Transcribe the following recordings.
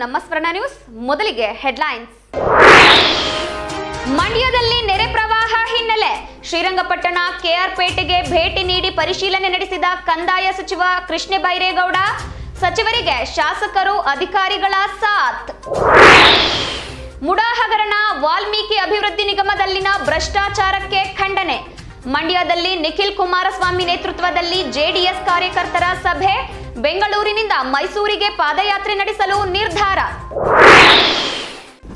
ನಮ್ಮ ಸ್ವರ್ಣ ನ್ಯೂಸ್ ಮೊದಲಿಗೆ ಹೆಡ್ಲೈನ್ಸ್. ಮಂಡ್ಯದಲ್ಲಿ ನೆರೆ ಪ್ರವಾಹ ಹಿನ್ನೆಲೆ. ಶ್ರೀರಂಗಪಟ್ಟಣ ಕೆಆರ್ಪೇಟೆಗೆ ಭೇಟಿ ನೀಡಿ ಪರಿಶೀಲನೆ ನಡೆಸಿದ ಕಂದಾಯ ಸಚಿವ ಕೃಷ್ಣ ಬೈರೇಗೌಡ, ಸಚಿವರಿಗೆ ಶಾಸಕರು ಅಧಿಕಾರಿಗಳ ಸಾಥ್. ಮುಡಾ ಹಗರಣ ವಾಲ್ಮೀಕಿ ಅಭಿವೃದ್ಧಿ ನಿಗಮದಲ್ಲಿನ ಭ್ರಷ್ಟಾಚಾರಕ್ಕೆ ಖಂಡನೆ. ಮಂಡ್ಯದಲ್ಲಿ ನಿಖಿಲ್ ಕುಮಾರಸ್ವಾಮಿ ನೇತೃತ್ವದಲ್ಲಿ ಜೆಡಿಎಸ್ ಕಾರ್ಯಕರ್ತರ ಸಭೆ. ಬೆಂಗಳೂರಿನಿಂದ ಮೈಸೂರಿಗೆ ಪಾದಯಾತ್ರೆ ನಡೆಸಲು ನಿರ್ಧಾರ.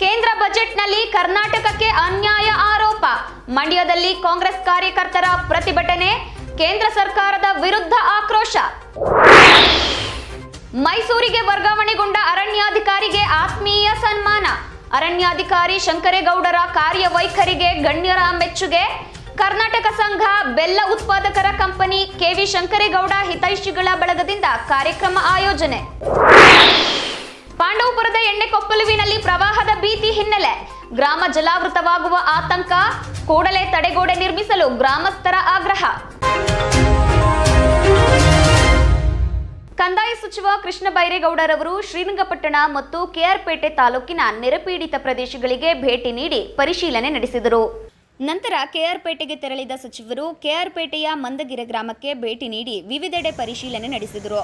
ಕೇಂದ್ರ ಬಜೆಟ್ನಲ್ಲಿ ಕರ್ನಾಟಕಕ್ಕೆ ಅನ್ಯಾಯ ಆರೋಪ. ಮಂಡ್ಯದಲ್ಲಿ ಕಾಂಗ್ರೆಸ್ ಕಾರ್ಯಕರ್ತರ ಪ್ರತಿಭಟನೆ, ಕೇಂದ್ರ ಸರ್ಕಾರದ ವಿರುದ್ಧ ಆಕ್ರೋಶ. ಮೈಸೂರಿಗೆ ವರ್ಗಾವಣೆಗೊಂಡ ಅರಣ್ಯಾಧಿಕಾರಿಗೆ ಆತ್ಮೀಯ ಸನ್ಮಾನ. ಅರಣ್ಯಾಧಿಕಾರಿ ಶಂಕರೇಗೌಡರ ಕಾರ್ಯವೈಖರಿಗೆ ಗಣ್ಯರ ಮೆಚ್ಚುಗೆ. ಕರ್ನಾಟಕ ಸಂಘ ಬೆಲ್ಲ ಉತ್ಪಾದಕರ ಕಂಪನಿ ಕೆವಿ ಶಂಕರೇಗೌಡ ಹಿತೈಷಿಗಳ ಬಳಗದಿಂದ ಕಾರ್ಯಕ್ರಮ ಆಯೋಜನೆ. ಪಾಂಡವಪುರದ ಎಣ್ಣೆಕೊಪ್ಪಲುವಿನಲ್ಲಿ ಪ್ರವಾಹದ ಭೀತಿ ಹಿನ್ನೆಲೆ. ಗ್ರಾಮ ಜಲಾವೃತವಾಗುವ ಆತಂಕ, ಕೂಡಲೇ ತಡೆಗೋಡೆ ನಿರ್ಮಿಸಲು ಗ್ರಾಮಸ್ಥರ ಆಗ್ರಹ. ಕಂದಾಯ ಸಚಿವ ಕೃಷ್ಣ ಬೈರೇಗೌಡರವರು ಶ್ರೀರಂಗಪಟ್ಟಣ ಮತ್ತು ಕೆಆರ್ಪೇಟೆ ತಾಲೂಕಿನ ನೆರೆಪೀಡಿತ ಪ್ರದೇಶಗಳಿಗೆ ಭೇಟಿ ನೀಡಿ ಪರಿಶೀಲನೆ ನಡೆಸಿದರು. ನಂತರ ಕೆಆರ್ಪೇಟೆಗೆ ತೆರಳಿದ ಸಚಿವರು ಕೆಆರ್ಪೇಟೆಯ ಮಂದಗಿರೆ ಗ್ರಾಮಕ್ಕೆ ಭೇಟಿ ನೀಡಿ ವಿವಿಧೆಡೆ ಪರಿಶೀಲನೆ ನಡೆಸಿದರು.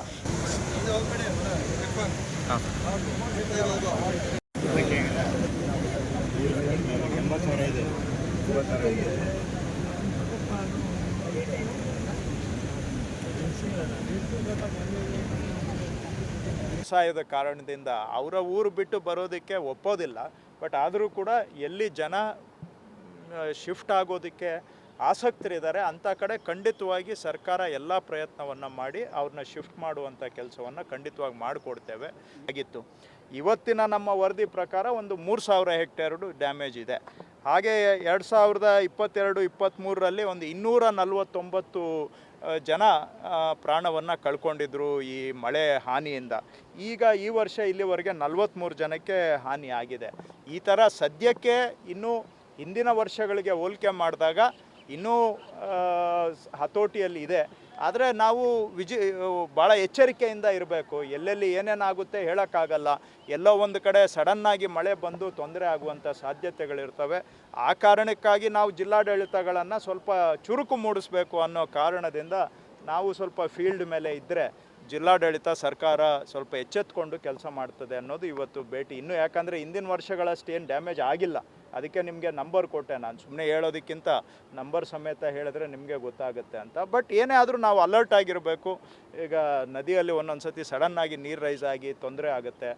ವ್ಯವಸಾಯದ ಕಾರಣದಿಂದ ಅವರ ಊರು ಬಿಟ್ಟು ಬರೋದಕ್ಕೆ ಒಪ್ಪೋದಿಲ್ಲ, ಬಟ್ ಆದರೂ ಕೂಡ ಎಲ್ಲಿ ಜನ ಶಿಫ್ಟ್ ಆಗೋದಕ್ಕೆ ಆಸಕ್ತರಿದ್ದಾರೆ. ಅಂಥ ಕಡೆ ಖಂಡಿತವಾಗಿ ಸರ್ಕಾರ ಎಲ್ಲ ಪ್ರಯತ್ನವನ್ನು ಮಾಡಿ ಅವ್ರನ್ನ ಶಿಫ್ಟ್ ಮಾಡುವಂಥ ಕೆಲಸವನ್ನು ಖಂಡಿತವಾಗಿ ಮಾಡಿಕೊಡ್ತೇವೆ. ಆಗಿತ್ತು. ಇವತ್ತಿನ ನಮ್ಮ ವರದಿ ಪ್ರಕಾರ ಒಂದು ಮೂರು ಸಾವಿರ ಹೆಕ್ಟೇರ್ಡು ಡ್ಯಾಮೇಜ್ ಇದೆ. ಹಾಗೆ ಎರಡು ಸಾವಿರದ ಇಪ್ಪತ್ತೆರಡು, ಇಪ್ಪತ್ತ್ಮೂರರಲ್ಲಿ ಒಂದು ಇನ್ನೂರ ನಲವತ್ತೊಂಬತ್ತು ಜನ ಪ್ರಾಣವನ್ನು ಕಳ್ಕೊಂಡಿದ್ರು ಈ ಮಳೆ ಹಾನಿಯಿಂದ. ಈಗ ಈ ವರ್ಷ ಇಲ್ಲಿವರೆಗೆ ನಲವತ್ತ್ಮೂರು ಜನಕ್ಕೆ ಹಾನಿ ಆಗಿದೆ. ಈ ಥರ ಸದ್ಯಕ್ಕೆ ಇನ್ನೂ ಹಿಂದಿನ ವರ್ಷಗಳಿಗೆ ಹೋಲಿಕೆ ಮಾಡಿದಾಗ ಇನ್ನೂ ಹತೋಟಿಯಲ್ಲಿ ಇದೆ. ಆದರೆ ನಾವು ವಿಜಿ ಭಾಳ ಎಚ್ಚರಿಕೆಯಿಂದ ಇರಬೇಕು. ಎಲ್ಲೆಲ್ಲಿ ಏನೇನಾಗುತ್ತೆ ಹೇಳೋಕ್ಕಾಗಲ್ಲ. ಎಲ್ಲೋ ಒಂದು ಕಡೆ ಸಡನ್ನಾಗಿ ಮಳೆ ಬಂದು ತೊಂದರೆ ಆಗುವಂಥ ಸಾಧ್ಯತೆಗಳಿರ್ತವೆ. ಆ ಕಾರಣಕ್ಕಾಗಿ ನಾವು ಜಿಲ್ಲಾಡಳಿತಗಳನ್ನು ಸ್ವಲ್ಪ ಚುರುಕು ಮೂಡಿಸ್ಬೇಕು ಅನ್ನೋ ಕಾರಣದಿಂದ ನಾವು ಸ್ವಲ್ಪ ಫೀಲ್ಡ್ ಮೇಲೆ ಇದ್ದರೆ ಜಿಲ್ಲಾಡಳಿತ ಸರ್ಕಾರ ಸ್ವಲ್ಪ ಎಚ್ಚೆತ್ಕೊಂಡು ಕೆಲಸ ಮಾಡ್ತದೆ ಅನ್ನೋದು ಇವತ್ತು ಭೇಟಿ. ಇನ್ನು ಯಾಕಂದರೆ ಹಿಂದಿನ ವರ್ಷಗಳಷ್ಟು ಏನು ಡ್ಯಾಮೇಜ್ ಆಗಿಲ್ಲ. ಅದಕ್ಕೆ ನಿಮಗೆ ನಂಬರ್ ಕೊಟ್ಟೆ ನಾನು. ಸುಮ್ಮನೆ ಹೇಳೋದಕ್ಕಿಂತ ನಂಬರ್ ಸಮೇತ ಹೇಳಿದ್ರೆ ನಿಮಗೆ ಗೊತ್ತಾಗುತ್ತೆ ಅಂತ. ಬಟ್ ಏನೇ ಆದರೂ ನಾವು ಅಲರ್ಟ್ ಆಗಿರಬೇಕು. ಈಗ ನದಿಯಲ್ಲಿ ಒಂದೊಂದು ಸತಿ ಸಡನ್ನಾಗಿ ನೀರು ರೈಸ್ ಆಗಿ ತೊಂದರೆ ಆಗುತ್ತೆ.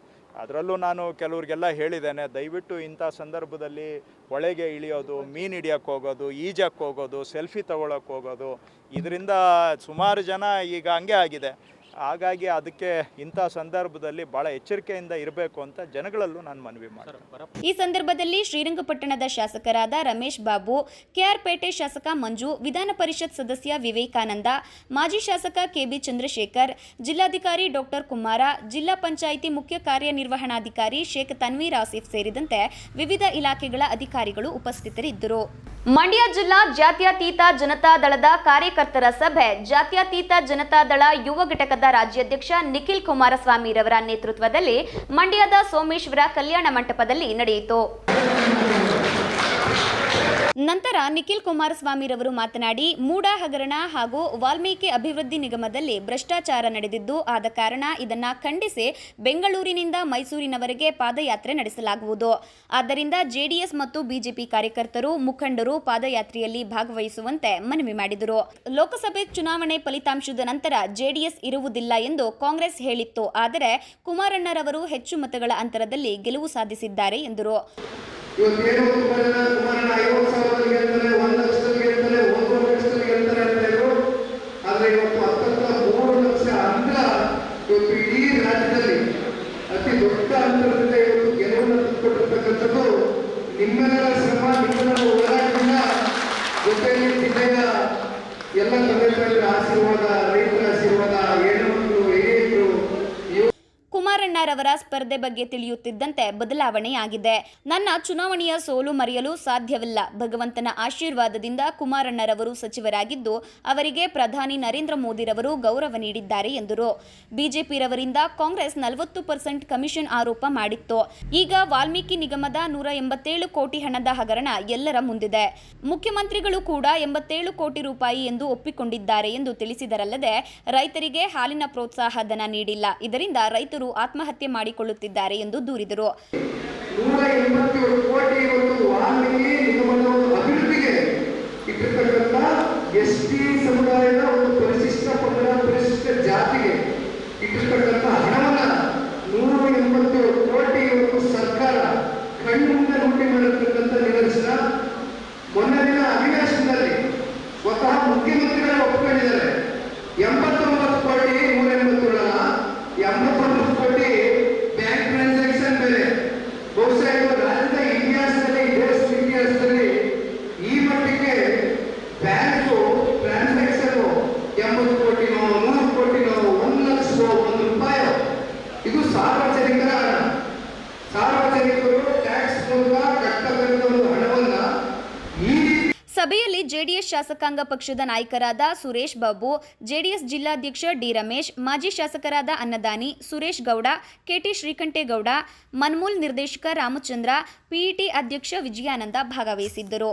ಅದರಲ್ಲೂ ನಾನು ಕೆಲವ್ರಿಗೆಲ್ಲ ಹೇಳಿದ್ದೇನೆ, ದಯವಿಟ್ಟು ಇಂಥ ಸಂದರ್ಭದಲ್ಲಿ ಒಳಗೆ ಇಳಿಯೋದು, ಮೀನು ಹಿಡಿಯೋಕ್ಕೆ ಹೋಗೋದು, ಈಜಕ್ಕೆ ಹೋಗೋದು, ಸೆಲ್ಫಿ ತಗೊಳಕ್ಕೆ ಹೋಗೋದು. ಇದರಿಂದ ಸುಮಾರು ಜನ ಈಗ ಹಂಗೆ ಆಗಿದೆ. ಹಾಗಾಗಿ ಅದಕ್ಕೆ ಇಂಥ ಸಂದರ್ಭದಲ್ಲಿ ಬಹಳ ಎಚ್ಚರಿಕೆಯಿಂದ ಇರಬೇಕು ಅಂತ ಜನಗಳಲ್ಲೂ ನಾನು ಮನವಿ ಮಾಡ್ತೀನಿ. ಈ ಸಂದರ್ಭದಲ್ಲಿ ಶ್ರೀರಂಗಪಟ್ಟಣದ ಶಾಸಕರಾದ ರಮೇಶ್ ಬಾಬು, ಕೆಆರ್ಪೇಟೆ ಶಾಸಕ ಮಂಜು, ವಿಧಾನ ಪರಿಷತ್ ಸದಸ್ಯ ವಿವೇಕಾನಂದ, ಮಾಜಿ ಶಾಸಕ ಕೆಬಿ ಚಂದ್ರಶೇಖರ್, ಜಿಲ್ಲಾಧಿಕಾರಿ ಡಾಕ್ಟರ್ ಕುಮಾರ ಜಿಲ್ಲಾ ಪಂಚಾಯಿತಿ ಮುಖ್ಯ ಕಾರ್ಯನಿರ್ವಹಣಾಧಿಕಾರಿ ಶೇಖ್ ತನ್ವೀರ್ ಆಸಿಫ್ ಸೇರಿದಂತೆ ವಿವಿಧ ಇಲಾಖೆಗಳ ಅಧಿಕಾರಿಗಳು ಉಪಸ್ಥಿತರಿದ್ದರು. ಮಂಡ್ಯ ಜಿಲ್ಲಾ ಜಾತ್ಯತೀತ ಜನತಾ ದಳದ ಕಾರ್ಯಕರ್ತರ ಸಭೆ. ಜಾತ್ಯತೀತ ಜನತಾ ದಳ ಯುವ ಘಟಕದ ರಾಜ್ಯಾಧ್ಯಕ್ಷ ನಿಖಿಲ್ ಕುಮಾರಸ್ವಾಮಿ ರವರ ನೇತೃತ್ವದಲ್ಲಿ ಮಂಡ್ಯದ ಸೋಮೇಶ್ವರ ಕಲ್ಯಾಣ ಮಂಟಪದಲ್ಲಿ ನಡೆಯಿತು. ನಂತರ ನಿಖಿಲ್ ಕುಮಾರಸ್ವಾಮಿರವರು ಮಾತನಾಡಿ, ಮೂಡ ಹಗರಣ ಹಾಗೂ ವಾಲ್ಮೀಕಿ ಅಭಿವೃದ್ಧಿ ನಿಗಮದಲ್ಲಿ ಭ್ರಷ್ಟಾಚಾರ ನಡೆದಿದ್ದು, ಆದ ಕಾರಣ ಇದನ್ನ ಖಂಡಿಸಿ ಬೆಂಗಳೂರಿನಿಂದ ಮೈಸೂರಿನವರೆಗೆ ಪಾದಯಾತ್ರೆ ನಡೆಸಲಾಗುವುದು. ಆದ್ದರಿಂದ ಜೆಡಿಎಸ್ ಮತ್ತು ಬಿಜೆಪಿ ಕಾರ್ಯಕರ್ತರು, ಮುಖಂಡರು ಪಾದಯಾತ್ರೆಯಲ್ಲಿ ಭಾಗವಹಿಸುವಂತೆ ಮನವಿ ಮಾಡಿದರು. ಲೋಕಸಭೆ ಚುನಾವಣೆ ಫಲಿತಾಂಶದ ನಂತರ ಜೆಡಿಎಸ್ ಇರುವುದಿಲ್ಲ ಎಂದು ಕಾಂಗ್ರೆಸ್ ಹೇಳಿತ್ತು. ಆದರೆ ಕುಮಾರಣ್ಣರವರು ಹೆಚ್ಚು ಮತಗಳ ಅಂತರದಲ್ಲಿ ಗೆಲುವು ಸಾಧಿಸಿದ್ದಾರೆ ಎಂದರು. ಇವತ್ತೇನು ಕುಮಾರನ ಕುಮಾರಣ್ಣ, ಐವತ್ತು ಸಾವಿರದಲ್ಲಿ ಗೆಲ್ತಾರೆ, ಒಂದು ಲಕ್ಷದಲ್ಲಿ ಗೆಲ್ತಾರೆ ಒಂದೂವರೆ ಲಕ್ಷದಲ್ಲಿ ಗೆಲ್ತಾರೆ ಅಂತ ಇದ್ರು ಆದ್ರೆ ಇವತ್ತು ಹತ್ತತ್ರ ಮೂರು ಲಕ್ಷ ಅಂತರ ಇವತ್ತು ಇಡೀ ರಾಜ್ಯದಲ್ಲಿ ಅತಿ ದೊಡ್ಡ ಅಂತರದಿಂದ ಇವತ್ತು ಗೆಲುವನ್ನು ನಿಮ್ಮೆಲ್ಲರ ಶ್ರಮ, ನಿಮ್ಮೆಲ್ಲರ ಹೋರಾಟದಿಂದ ಜೊತೆಯಲ್ಲಿ ಜಿಲ್ಲೆಯ ಎಲ್ಲ ತಂದೆ ಆಶೀರ್ವಾದ ರೈತರ ಕುಮಾರಣ್ಣರವರ ಸ್ಪರ್ಧೆ ಬಗ್ಗೆ ತಿಳಿಯುತ್ತಿದ್ದಂತೆ ಬದಲಾವಣೆಯಾಗಿದೆ. ನನ್ನ ಚುನಾವಣೆಯ ಸೋಲು ಮರೆಯಲು ಸಾಧ್ಯವಿಲ್ಲ. ಭಗವಂತನ ಆಶೀರ್ವಾದದಿಂದ ಕುಮಾರಣ್ಣರವರು ಸಚಿವರಾಗಿದ್ದು, ಅವರಿಗೆ ಪ್ರಧಾನಿ ನರೇಂದ್ರ ಮೋದಿರವರು ಗೌರವ ನೀಡಿದ್ದಾರೆ ಎಂದರು. ಬಿಜೆಪಿರವರಿಂದ ಕಾಂಗ್ರೆಸ್ ನಲವತ್ತು ಪರ್ಸೆಂಟ್ ಕಮಿಷನ್ ಆರೋಪ ಮಾಡಿತ್ತು. ಈಗ ವಾಲ್ಮೀಕಿ ನಿಗಮದ ನೂರ ಎಂಬತ್ತೇಳು ಕೋಟಿ ಹಣದ ಹಗರಣ ಎಲ್ಲರ ಮುಂದಿದೆ. ಮುಖ್ಯಮಂತ್ರಿಗಳು ಕೂಡ ಎಂಬತ್ತೇಳು ಕೋಟಿ ರೂಪಾಯಿ ಎಂದು ಒಪ್ಪಿಕೊಂಡಿದ್ದಾರೆ ಎಂದು ತಿಳಿಸಿದರಲ್ಲದೆ, ರೈತರಿಗೆ ಹಾಲಿನ ಪ್ರೋತ್ಸಾಹ ಧನ ನೀಡಿಲ್ಲ. ಇದರಿಂದ ರೈತರು ಆತ್ಮಹತ್ಯೆ ಮಾಡಿಕೊಳ್ಳುತ್ತಿದ್ದಾರೆ ಎಂದು ದೂರಿದರು. ಇಟ್ಟಿರ್ತಕ್ಕಂಥ ಹಣವನ್ನ ನೂರ ಎಂಬತ್ತೇಳು ಕೋಟಿ ಒಂದು ಸರ್ಕಾರ ಕಣ್ಣು ಮುಂದೆ ಲೂಟಿ ಮಾಡಿರ್ತಕ್ಕಂಥ ನಿದರ್ಶನ ಮೊನ್ನೆ ದಿನ ಅಧಿವೇಶನದಲ್ಲಿ ಸ್ವತಃ ಮುಖ್ಯಮಂತ್ರಿಗಳೇ ಒಪ್ಕೊಂಡಿದ್ದಾರೆ ಎಂಬತ್ತೊಂಬತ್ತು ಕೋಟಿ ನೂರ ಎಂಬತ್ತೇಳಲ್ಲ ಎಂಬತ್ತೊಂಬತ್ತು ಕೋಟಿ ಬ್ಯಾಂಕ್ ಟ್ರಾನ್ಸಾಕ್ಷನ್ ಬೇರೆ ಬಹುಶಃ ಇದು ರಾಜ್ಯದ ಇತಿಹಾಸದಲ್ಲಿ ದೇಶದ ಇತಿಹಾಸದಲ್ಲಿ ಈ ಮಟ್ಟಿಗೆ ಬ್ಯಾಂಕು ಟ್ರಾನ್ಸಾಕ್ಷನ್ ಎಂಬತ್ತು ಕೋಟಿನೋ ನೂರು ಕೋಟಿನೋ ಒಂದು ಲಕ್ಷವೋ ಒಂದು ರೂಪಾಯೋ ಇದು ಸಾರ್ವಜನಿಕರ ಹಣ ಸಾರ್ವಜನಿಕರು ಟ್ಯಾಕ್ಸ್ ಮೂಲಕ ಕಟ್ಟತಕ್ಕಂಥ ಒಂದು ಹಣವನ್ನ ಈ ರೀತಿ ಸಭೆಯಲ್ಲಿ ಜೆಡಿಎಸ್ ಶಾಸಕಾಂಗ ಪಕ್ಷದ ನಾಯಕರಾದ ಸುರೇಶ್ ಬಾಬು, ಜೆಡಿಎಸ್ ಜಿಲ್ಲಾಧ್ಯಕ್ಷ ಡಿ ರಮೇಶ್, ಮಾಜಿ ಶಾಸಕರಾದ ಅನ್ನದಾನಿ, ಸುರೇಶ್ ಗೌಡ, ಕೆಟಿ ಶ್ರೀಕಂಠೇಗೌಡ, ಮನ್ಮೂಲ್ ನಿರ್ದೇಶಕ ರಾಮಚಂದ್ರ, ಪಿಇಟಿ ಅಧ್ಯಕ್ಷ ವಿಜಯಾನಂದ ಭಾಗವಹಿಸಿದ್ದರು.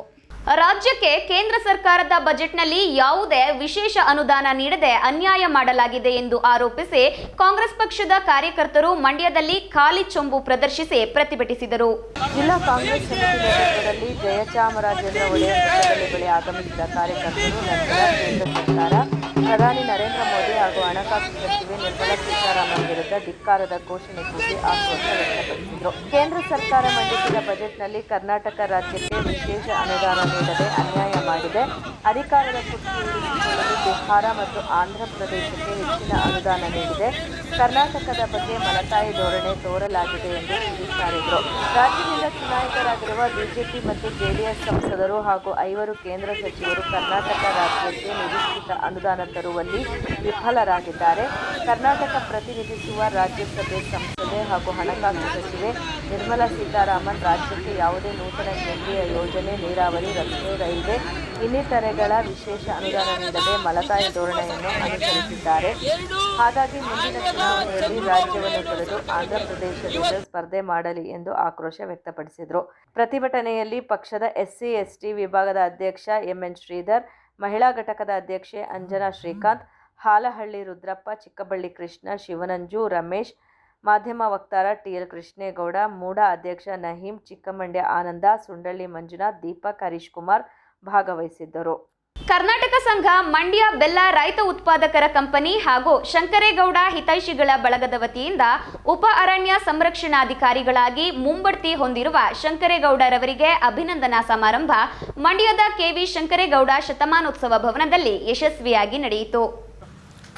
ರಾಜ್ಯಕ್ಕೆ ಕೇಂದ್ರ ಸರ್ಕಾರದ ಬಜೆಟ್ನಲ್ಲಿ ಯಾವುದೇ ವಿಶೇಷ ಅನುದಾನ ನೀಡದೆ ಅನ್ಯಾಯ ಮಾಡಲಾಗಿದೆ ಎಂದು ಆರೋಪಿಸಿ ಕಾಂಗ್ರೆಸ್ ಪಕ್ಷದ ಕಾರ್ಯಕರ್ತರು ಮಂಡ್ಯದಲ್ಲಿ ಖಾಲಿ ಚೊಂಬು ಪ್ರದರ್ಶಿಸಿ ಪ್ರತಿಭಟಿಸಿದರು. ಜಿಲ್ಲಾ ಕಾಂಗ್ರೆಸ್ ಸಮಿತಿ ಜಯಚಾಮರಾಜೇಂದ್ರ ಒಡೆಯರ್ ಆಗಮಿಸಿದ ಕಾರ್ಯಕರ್ತರು ಪ್ರಧಾನಿ ನರೇಂದ್ರ ಮೋದಿ ಹಾಗೂ ಹಣಕಾಸು ಸಚಿವೆ ನಿರ್ಮಲಾ ಸೀತಾರಾಮನ್ ವಿರುದ್ಧ ಧಿಕ್ಕಾರದ ಘೋಷಣೆ ಕೂಗಿ ಆಕ್ರೋಶ ವ್ಯಕ್ತಪಡಿಸಿದರು. ಕೇಂದ್ರ ಸರ್ಕಾರ ಮಂಡಿಸಿದ ಬಜೆಟ್ನಲ್ಲಿ ಕರ್ನಾಟಕ ರಾಜ್ಯಕ್ಕೆ ವಿಶೇಷ ಅನುದಾನ ನೀಡದೆ ಅನ್ಯಾಯ ಮಾಡಿದೆ. ಅಧಿಕಾರದ ಉಳಿಸಿಕೊಳ್ಳಲು ಬಿಹಾರ ಮತ್ತು ಆಂಧ್ರ ಪ್ರದೇಶಕ್ಕೆ ಹೆಚ್ಚಿನ ಅನುದಾನ ನೀಡಿದೆ. ಕರ್ನಾಟಕದ ಬಗ್ಗೆ ಮಲತಾಯಿ ಧೋರಣೆ ತೋರಲಾಗಿದೆ ಎಂದು ಕಿಡಿಕಾರಿದರು. ರಾಜ್ಯದಿಂದ ಚುನಾಯಿತರಾಗಿರುವ ಬಿಜೆಪಿ ಮತ್ತು ಜೆಡಿಎಸ್ ಸಂಸದರು ಹಾಗೂ ಐವರು ಕೇಂದ್ರ ಸಚಿವರು ಕರ್ನಾಟಕ ರಾಜ್ಯಕ್ಕೆ ನಿರೀಕ್ಷಿತ ಅನುದಾನ ತರುವಲ್ಲಿ ವಿಫಲರಾಗಿದ್ದಾರೆ. ಕರ್ನಾಟಕ ಪ್ರತಿನಿಧಿಸುವ ರಾಜ್ಯಸಭೆ, ಸಂಸದೆ ಹಾಗೂ ಹಣಕಾಸು ಸಚಿವೆ ನಿರ್ಮಲಾ ಸೀತಾರಾಮನ್ ರಾಜ್ಯಕ್ಕೆ ಯಾವುದೇ ನೂತನ ಕೇಂದ್ರೀಯ ಯೋಜನೆ, ನೀರಾವರಿ, ರಸ್ತೆ, ರೈಲ್ವೆ ಇನ್ನಿತರೆಗಳ ವಿಶೇಷ ಅನುದಾನ ನೀಡದೆ ಮಲತಾಯಿ ಧೋರಣೆಯನ್ನು ಅನುಸರಿಸಿದ್ದಾರೆ. ಹಾಗಾಗಿ ಮುಂದಿನ ಚುನಾವಣೆಯಲ್ಲಿ ರಾಜ್ಯವನ್ನು ತೊರೆದು ಆಂಧ್ರಪ್ರದೇಶದಿಂದ ಸ್ಪರ್ಧೆ ಮಾಡಲಿ ಎಂದು ಆಕ್ರೋಶ ವ್ಯಕ್ತಪಡಿಸಿದರು. ಪ್ರತಿಭಟನೆಯಲ್ಲಿ ಪಕ್ಷದ ಎಸ್ಸಿ, ಎಸ್ಟಿ ವಿಭಾಗದ ಅಧ್ಯಕ್ಷ ಎಂಎನ್ ಶ್ರೀಧರ್ ಮಹಿಳಾ ಘಟಕದ ಅಧ್ಯಕ್ಷೆ ಅಂಜನಾ ಶ್ರೀಕಾಂತ್, ಹಾಲಹಳ್ಳಿ ರುದ್ರಪ್ಪ, ಚಿಕ್ಕಬಳ್ಳಿ ಕೃಷ್ಣ, ಶಿವನಂಜು, ರಮೇಶ್, ಮಾಧ್ಯಮ ವಕ್ತಾರ ಟಿಎಲ್ ಕೃಷ್ಣೇಗೌಡ, ಮೂಡ ಅಧ್ಯಕ್ಷ ನಹೀಂ, ಚಿಕ್ಕಮಂಡ್ಯ ಆನಂದ, ಸುಂಡಳ್ಳಿ ಮಂಜುನಾಥ್, ದೀಪಕ್ ಹರೀಶ್ ಕುಮಾರ್ ಭಾಗವಹಿಸಿದ್ದರು. ಕರ್ನಾಟಕ ಸಂಘ ಮಂಡ್ಯ ಬೆಲ್ಲ ರೈತ ಉತ್ಪಾದಕರ ಕಂಪನಿ ಹಾಗೂ ಶಂಕರೇಗೌಡ ಹಿತೈಷಿಗಳ ಬಳಗದ ವತಿಯಿಂದ ಉಪ ಅರಣ್ಯ ಸಂರಕ್ಷಣಾಧಿಕಾರಿಗಳಾಗಿ ಮುಂಬಡ್ತಿ ಹೊಂದಿರುವ ಶಂಕರೇಗೌಡರವರಿಗೆ ಅಭಿನಂದನಾ ಸಮಾರಂಭ ಮಂಡ್ಯದ ಕೆವಿ ಶಂಕರೇಗೌಡ ಶತಮಾನೋತ್ಸವ ಭವನದಲ್ಲಿ ಯಶಸ್ವಿಯಾಗಿ ನಡೆಯಿತು.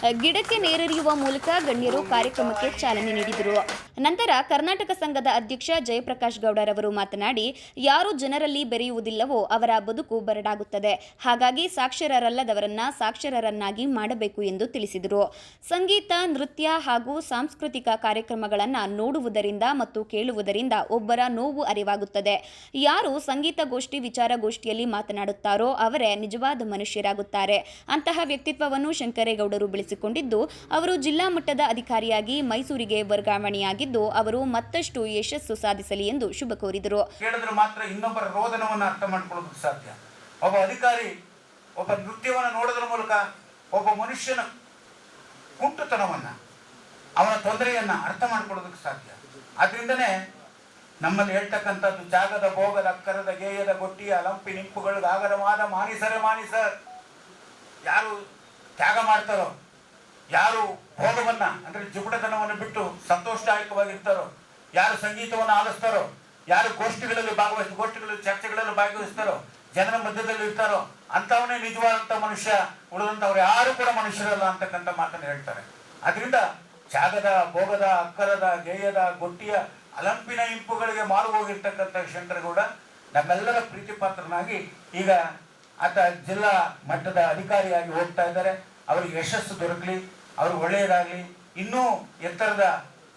ಗಿಡಕ್ಕೆ ನೀರೆರಿಯುವ ಮೂಲಕ ಗಣ್ಯರು ಕಾರ್ಯಕ್ರಮಕ್ಕೆ ಚಾಲನೆ ನೀಡಿದರು. ನಂತರ ಕರ್ನಾಟಕ ಸಂಘದ ಅಧ್ಯಕ್ಷ ಜಯಪ್ರಕಾಶ್ ಗೌಡರವರು ಮಾತನಾಡಿ, ಯಾರು ಜನರಲ್ಲಿ ಬೆರೆಯುವುದಿಲ್ಲವೋ ಅವರ ಬದುಕು ಬರಡಾಗುತ್ತದೆ. ಹಾಗಾಗಿ ಸಾಕ್ಷರರಲ್ಲದವರನ್ನ ಸಾಕ್ಷರರನ್ನಾಗಿ ಮಾಡಬೇಕು ಎಂದು ತಿಳಿಸಿದರು. ಸಂಗೀತ, ನೃತ್ಯ ಹಾಗೂ ಸಾಂಸ್ಕೃತಿಕ ಕಾರ್ಯಕ್ರಮಗಳನ್ನು ನೋಡುವುದರಿಂದ ಮತ್ತು ಕೇಳುವುದರಿಂದ ಒಬ್ಬರ ನೋವು ಅರಿವಾಗುತ್ತದೆ. ಯಾರು ಸಂಗೀತ ಗೋಷ್ಠಿ ವಿಚಾರಗೋಷ್ಠಿಯಲ್ಲಿ ಮಾತನಾಡುತ್ತಾರೋ ಅವರೇ ನಿಜವಾದ ಮನುಷ್ಯರಾಗುತ್ತಾರೆ. ಅಂತಹ ವ್ಯಕ್ತಿತ್ವವನ್ನು ಶಂಕರೇಗೌಡರು ಬೆಳೆಸಿಕೊಂಡಿದ್ದು ಅವರು ಜಿಲ್ಲಾ ಮಟ್ಟದ ಅಧಿಕಾರಿಯಾಗಿ ಮೈಸೂರಿಗೆ ವರ್ಗಾವಣೆಯಾಗಿದ್ದು, ಅವರು ಮತ್ತಷ್ಟು ಯಶಸ್ಸು ಸಾಧಿಸಲಿ ಎಂದು ಶುಭ ಕೋರಿದರು. ಕೇಳಿದ್ರೆ ಮಾತ್ರ ಇನ್ನೊಬ್ಬರ ರೋದನವನ್ನು ಅರ್ಥ ಮಾಡ್ಕೊಳ್ಳೋದಕ್ಕೆ ಸಾಧ್ಯ. ಒಬ್ಬ ಅಧಿಕಾರಿ, ಒಬ್ಬ ನೃತ್ಯವನ್ನು ನೋಡೋದ್ರ ಮೂಲಕ ಒಬ್ಬ ಮನುಷ್ಯನ ಕುಂಟುತನವನ್ನು, ಅವನ ತೊಂದರೆಯನ್ನು ಅರ್ಥ ಮಾಡ್ಕೊಳ್ಳೋದಕ್ಕೆ ಸಾಧ್ಯ. ಅದರಿಂದನೇ ನಮ್ಮಲ್ಲಿ ಹೇಳ್ತಕ್ಕಂಥದ್ದು, ಜಾಗದ ಭೋಗದ, ಅಕ್ಕರದ, ಗೇಯದ, ಗೊಟ್ಟಿಯ, ಲಂಪಿ, ನಿಂಪುಗಳಿಗೆ ಆಗರವಾದ ಮಾನಿಸರೇ ಮಾನಿಸರ್. ಯಾರು ತ್ಯಾಗ ಮಾಡ್ತಾರೋ ಯಾರು ಭೋಗವನ್ನ ಅಂದ್ರೆ ಜುಗುಡತನವನ್ನು ಬಿಟ್ಟು ಸಂತೋಷದಾಯಕವಾಗಿರ್ತಾರೋ, ಯಾರು ಸಂಗೀತವನ್ನು ಆಲಿಸ್ತಾರೋ, ಯಾರು ಗೋಷ್ಠಿಗಳಲ್ಲಿ ಭಾಗವಹಿಸಿ, ಗೋಷ್ಠಿಗಳಲ್ಲಿ ಚರ್ಚೆಗಳಲ್ಲಿ ಭಾಗವಹಿಸ್ತಾರೋ, ಜನರ ಮಧ್ಯದಲ್ಲಿ ಇರ್ತಾರೋ ಅಂತವನೇ ನಿಜವಾದಂತ ಮನುಷ್ಯ, ಉಳಿದಂಥವ್ರು ಯಾರು ಕೂಡ ಮನುಷ್ಯರಲ್ಲ ಅಂತಕ್ಕಂಥ ಮಾತನ್ನು ಹೇಳ್ತಾರೆ. ಅದರಿಂದ ಜಾಗದ, ಭೋಗದ, ಅಕ್ಕರದ, ಗೇಯದ, ಗೊಟ್ಟಿಯ, ಅಲಂಪಿನ ಇಂಪುಗಳಿಗೆ ಮಾರು ಹೋಗಿರ್ತಕ್ಕಂಥ ಶಂಕರಗೌಡ ನಮ್ಮೆಲ್ಲರ ಪ್ರೀತಿ ಪಾತ್ರನಾಗಿ ಈಗ ಆತ ಜಿಲ್ಲಾ ಮಟ್ಟದ ಅಧಿಕಾರಿಯಾಗಿ ಹೋಗ್ತಾ ಇದ್ದಾರೆ. ಅವರಿಗೆ ಯಶಸ್ಸು ದೊರಕಲಿ. ಅವ್ರಿಗೆ ಒಳ್ಳೆಯದಾಗಲಿ, ಇನ್ನೂ ಎತ್ತರದ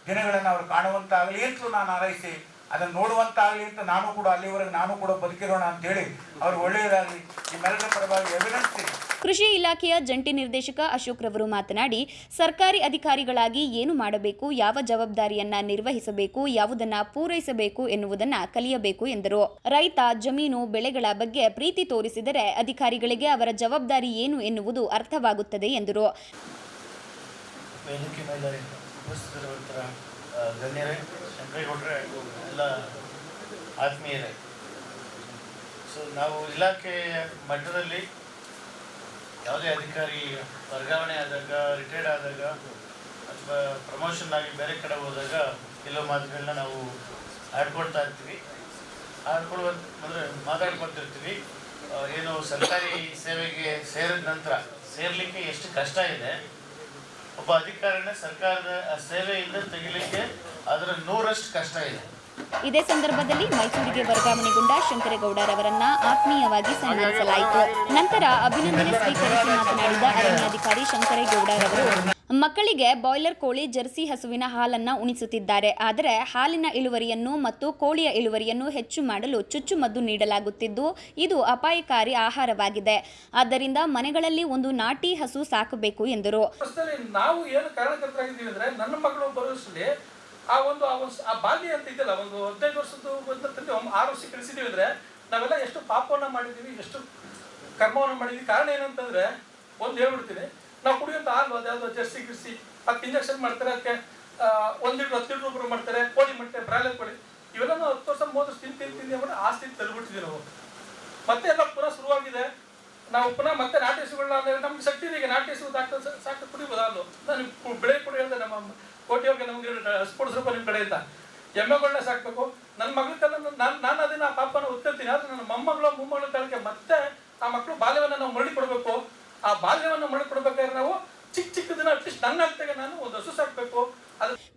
ದಿನಗಳನ್ನು ಅವರು ಕಾಣುವಂತಾಗಲಿ ಅಂತಲೂ ನಾನು ಹಾರೈಸಿ ಅದನ್ನು ನೋಡುವಂತಾಗಲಿ ಅಂತ ನಾನು ಕೂಡ ಅಲ್ಲಿವರೆಗೆ ನಾನು ಕೂಡ ಬದುಕಿರೋಣ ಅಂತೇಳಿ ಅವರು ಒಳ್ಳೆಯದಾಗಲಿ ನಿಮ್ಮೆಲ್ಲರ ಪರವಾಗಿ ಅಭಿನಂದಿಸಿ ಕೃಷಿ ಇಲಾಖೆಯ ಜಂಟಿ ನಿರ್ದೇಶಕ ಅಶೋಕ್ ರವರು ಮಾತನಾಡಿ, ಸರ್ಕಾರಿ ಅಧಿಕಾರಿಗಳಾಗಿ ಏನು ಮಾಡಬೇಕು, ಯಾವ ಜವಾಬ್ದಾರಿಯನ್ನ ನಿರ್ವಹಿಸಬೇಕು, ಯಾವುದನ್ನ ಪೂರೈಸಬೇಕು ಎನ್ನುವುದನ್ನ ಕಲಿಯಬೇಕು ಎಂದರು. ರೈತ ಜಮೀನು ಬೆಳೆಗಳ ಬಗ್ಗೆ ಪ್ರೀತಿ ತೋರಿಸಿದರೆ ಅಧಿಕಾರಿಗಳಿಗೆ ಅವರ ಜವಾಬ್ದಾರಿ ಏನು ಎನ್ನುವುದು ಅರ್ಥವಾಗುತ್ತದೆ ಎಂದರು. ವೇದಿಕೆ ಮೇಲೆ ಉಪಸ್ಥಿತರಿರುವಂಥ ಆ, ಗಣ್ಯರೇ ಶಂಕರೇಗೌಡರೇ ಎಲ್ಲ ಆತ್ಮೀಯರೇ. ಸೊ ನಾವು ಇಲಾಖೆ ಮಟ್ಟದಲ್ಲಿ ಯಾವುದೇ ಅಧಿಕಾರಿ ವರ್ಗಾವಣೆ ಆದಾಗ ರಿಟೈರ್ಡ್ ಆದಾಗ ಅಥವಾ ಪ್ರಮೋಷನ್ ಆಗಿ ಬೇರೆ ಕಡೆ ಹೋದಾಗ ಕೆಲವು ಮಾತುಗಳನ್ನ ನಾವು ಆಡ್ಕೊಳ್ತಾ ಇರ್ತೀವಿ. ಆಡ್ಕೊಳ್ಳುವ ಅಂದರೆ ಮಾತಾಡ್ಕೊತಿರ್ತೀವಿ. ಏನು ಸರ್ಕಾರಿ ಸೇವೆಗೆ ಸೇರಿದ ನಂತರ ಸೇರಲಿಕ್ಕೆ ಎಷ್ಟು ಕಷ್ಟ ಇದೆ ಒಬ್ಬ ಅಧಿಕಾರಿನ ಸರ್ಕಾರದ ಸೇವೆಯಿಂದ ತೆಗಿಲಿಕ್ಕೆ ಅದರ ನೂರಷ್ಟು ಕಷ್ಟ ಇದೆ. ಇದೇ ಸಂದರ್ಭದಲ್ಲಿ ಮೈಸೂರಿಗೆ ವರ್ಗಾವಣೆಗೊಂಡ ಶಂಕರೇಗೌಡರವರನ್ನ ಆತ್ಮೀಯವಾಗಿ ಸನ್ಮಾನಿಸಲಾಯಿತು. ನಂತರ ಅಭಿನಂದನೆ ಸ್ವೀಕರಿಸಿ ಮಾತನಾಡಿದ ಅರಣ್ಯಾಧಿಕಾರಿ ಶಂಕರೇಗೌಡರವರು ಮಕ್ಕಳಿಗೆ ಬಾಯ್ಲರ್ ಕೋಳಿ, ಜರ್ಸಿ ಹಸುವಿನ ಹಾಲನ್ನ ಉಣಿಸುತ್ತಿದ್ದಾರೆ. ಆದರೆ ಹಾಲಿನ ಇಳುವರಿಯನ್ನು ಮತ್ತು ಕೋಳಿಯ ಇಳುವರಿಯನ್ನು ಹೆಚ್ಚು ಮಾಡಲು ಚುಚ್ಚುಮದ್ದು ನೀಡಲಾಗುತ್ತಿದ್ದು, ಇದು ಅಪಾಯಕಾರಿ ಆಹಾರವಾಗಿದೆ. ಆದ್ದರಿಂದ ಮನೆಗಳಲ್ಲಿ ಒಂದು ನಾಟಿ ಹಸು ಸಾಕಬೇಕು ಎಂದರು. ನಾವು ಏನು ಕಾರಣಕರ್ತರಾಗಿದ್ದೀವಿ ಅಂದ್ರೆ ನನ್ನ ಮಗಳು ಬರುವಷ್ಟರಲ್ಲಿ ಆ ಒಂದು ಆ ಒಂದು ಆ ಬಾಲ್ಯ ಅಂತ ಇದೆಯಲ್ಲ, ಒಂದು ಹದಿನೈದು ವರ್ಷದ್ದು ತಂದೆ ಆರು ವರ್ಷ ಕಳಿಸಿದ್ದೀವಿ ಅಂದ್ರೆ ನಾವೆಲ್ಲ ಎಷ್ಟು ಪಾಪವನ್ನು ಮಾಡಿದ್ದೀವಿ, ಎಷ್ಟು ಕರ್ಮವನ್ನು ಮಾಡಿದ್ದೀವಿ. ಕಾರಣ ಏನಂತಂದರೆ, ಒಂದು ಹೇಳ್ಬಿಡ್ತೀನಿ. ನಾವು ಕುಡಿಯುವಂಥ ಹಾಲು ಅದ್ಯಾವುದೋ ಜರ್ಸಿ ಗಿರ್ಸಿ, ಅದಕ್ಕೆ ಇಂಜೆಕ್ಷನ್ ಮಾಡ್ತಾರೆ, ಅದಕ್ಕೆ ಒಂದು ಲೀಟ್ರ್, ಹತ್ತು ಲೀಟ್ರ್ ಒಬ್ಬರು ಮಾಡ್ತಾರೆ, ಕೋಳಿ ಮಾಡ್ತಾರೆ ಬ್ರಾಯ್ಲರ್ ಕೋಳಿ. ಇವೆಲ್ಲ ನಾವು ಹತ್ತು ವರ್ಷ ಮೂವತ್ತು ತಿಂದು ತಿಂದು ತಿಂದು ಅಂದ್ಬಿಟ್ಟು ಆ ಸ್ಥಿತಿ ತಲುಪಿಟ್ಟಿದ್ದೀವಿ ನಾವು. ಮತ್ತೆ ಎಲ್ಲ ಪುನಃ ಶುರುವಾಗಿದೆ. ನಾವು ಪುನಃ ಮತ್ತೆ ನಾಟಿ ಹಸುಗಳನ್ನ ನಮ್ಗೆ ಶಕ್ತಿ ಇದೆ ಈಗ ನಾಟಿ ಹಸು ಸಾಕು ಸಾಕು, ಕುಡಿಬೋದು ಹಾಲು. ನಾನು ಬೆಳೆ ಕೂಡ ಹೇಳಿದೆ ನಮ್ಮ ಕೋಟಿಯವ್ರಿಗೆ ನಮಗೆ ಸ್ಪೋರ್ಟ್ಸ್ ರೂಪ ನಿಮ್ಮ ಕಡೆಯಿಂದ ಎಮ್ಮೆಗಳನ್ನ ಸಾಕಬೇಕು. ನನ್ನ ಮಗಳ ಕಲ್ಲ ನಾನು ನಾನು ಅದನ್ನ ಆ ಪಾಪನ ಒತ್ತಿರ್ತೀನಿ ಆದ್ರೆ ನನ್ನ ಮೊಮ್ಮಗಳು, ಮೊಮ್ಮಗಳ ಕಾಲಕ್ಕೆ ಮತ್ತೆ ಆ ಮಕ್ಕಳು ಬಾಲ್ಯವನ್ನು ನಾವು ಮರಳಿ ಕೊಡಬೇಕು. ಆ ಬಾಲ್ಯವನ್ನು ಮಾಡಿಕೊಡ್ಬೇಕಾದ್ರೆ ನಾವು ಚಿಕ್ಕ ಚಿಕ್ಕದನ್ನ ಅಟ್ಲೀಸ್ಟ್ ನನ್ನ ಅರ್ಥಗೆ ನಾನು ಒಂದು ಹಸು ಸಾಕ್ಬೇಕು.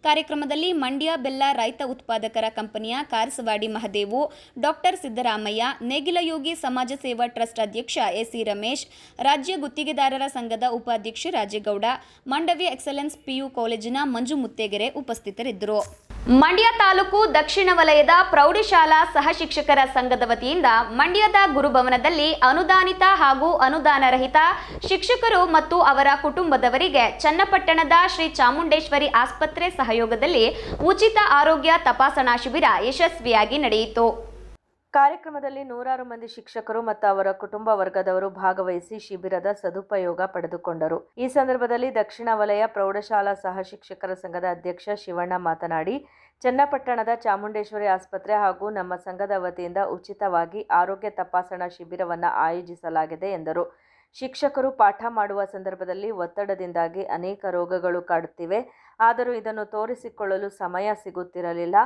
ಕಾರ್ಯಕ್ರಮದಲ್ಲಿ ಮಂಡ್ಯ ಬೆಲ್ಲ ರೈತ ಉತ್ಪಾದಕರ ಕಂಪನಿಯ ಕಾರಸವಾಡಿ ಮಹದೇವು, ಡಾಕ್ಟರ್ ಸಿದ್ದರಾಮಯ್ಯ ನೇಗಿಲಯೋಗಿ ಸಮಾಜ ಸೇವಾ ಟ್ರಸ್ಟ್ ಅಧ್ಯಕ್ಷ ಎಸಿ ರಮೇಶ್, ರಾಜ್ಯ ಗುತ್ತಿಗೆದಾರರ ಸಂಘದ ಉಪಾಧ್ಯಕ್ಷ ರಾಜೇಗೌಡ ಮಂಡವಿ ಎಕ್ಸಲೆನ್ಸ್ ಪಿಯು ಕಾಲೇಜಿನ ಮಂಜು ಮುತ್ತೇಗೆರೆ ಉಪಸ್ಥಿತರಿದ್ದರು. ಮಂಡ್ಯ ತಾಲೂಕು ದಕ್ಷಿಣ ವಲಯದ ಪ್ರೌಢಶಾಲಾ ಸಹ ಶಿಕ್ಷಕರ ಸಂಘದ ವತಿಯಿಂದ ಮಂಡ್ಯದ ಗುರುಭವನದಲ್ಲಿ ಅನುದಾನಿತ ಹಾಗೂ ಅನುದಾನರಹಿತ ಶಿಕ್ಷಕರು ಮತ್ತು ಅವರ ಕುಟುಂಬದವರಿಗೆ ಚನ್ನಪಟ್ಟಣದ ಶ್ರೀ ಚಾಮುಂಡೇಶ್ವರಿ ಆಸ್ಪತ್ರೆ ಸಹಯೋಗದಲ್ಲಿ ಉಚಿತ ಆರೋಗ್ಯ ತಪಾಸಣಾ ಶಿಬಿರ ಯಶಸ್ವಿಯಾಗಿ ನಡೆಯಿತು. ಕಾರ್ಯಕ್ರಮದಲ್ಲಿ ನೂರಾರು ಮಂದಿ ಶಿಕ್ಷಕರು ಮತ್ತು ಅವರ ಕುಟುಂಬ ವರ್ಗದವರು ಭಾಗವಹಿಸಿ ಶಿಬಿರದ ಸದುಪಯೋಗ ಪಡೆದುಕೊಂಡರು. ಈ ಸಂದರ್ಭದಲ್ಲಿ ದಕ್ಷಿಣ ವಲಯ ಪ್ರೌಢಶಾಲಾ ಸಹ ಶಿಕ್ಷಕರ ಸಂಘದ ಅಧ್ಯಕ್ಷ ಶಿವಣ್ಣ ಮಾತನಾಡಿ, ಚನ್ನಪಟ್ಟಣದ ಚಾಮುಂಡೇಶ್ವರಿ ಆಸ್ಪತ್ರೆ ಹಾಗೂ ನಮ್ಮ ಸಂಘದ ವತಿಯಿಂದ ಉಚಿತವಾಗಿ ಆರೋಗ್ಯ ತಪಾಸಣಾ ಶಿಬಿರವನ್ನು ಆಯೋಜಿಸಲಾಗಿದೆ ಎಂದರು. ಶಿಕ್ಷಕರು ಪಾಠ ಮಾಡುವ ಸಂದರ್ಭದಲ್ಲಿ ಒತ್ತಡದಿಂದಾಗಿ ಅನೇಕ ರೋಗಗಳು ಕಾಡುತ್ತಿವೆ. ಆದರೂ ಇದನ್ನು ತೋರಿಸಿಕೊಳ್ಳಲು ಸಮಯ ಸಿಗುತ್ತಿರಲಿಲ್ಲ.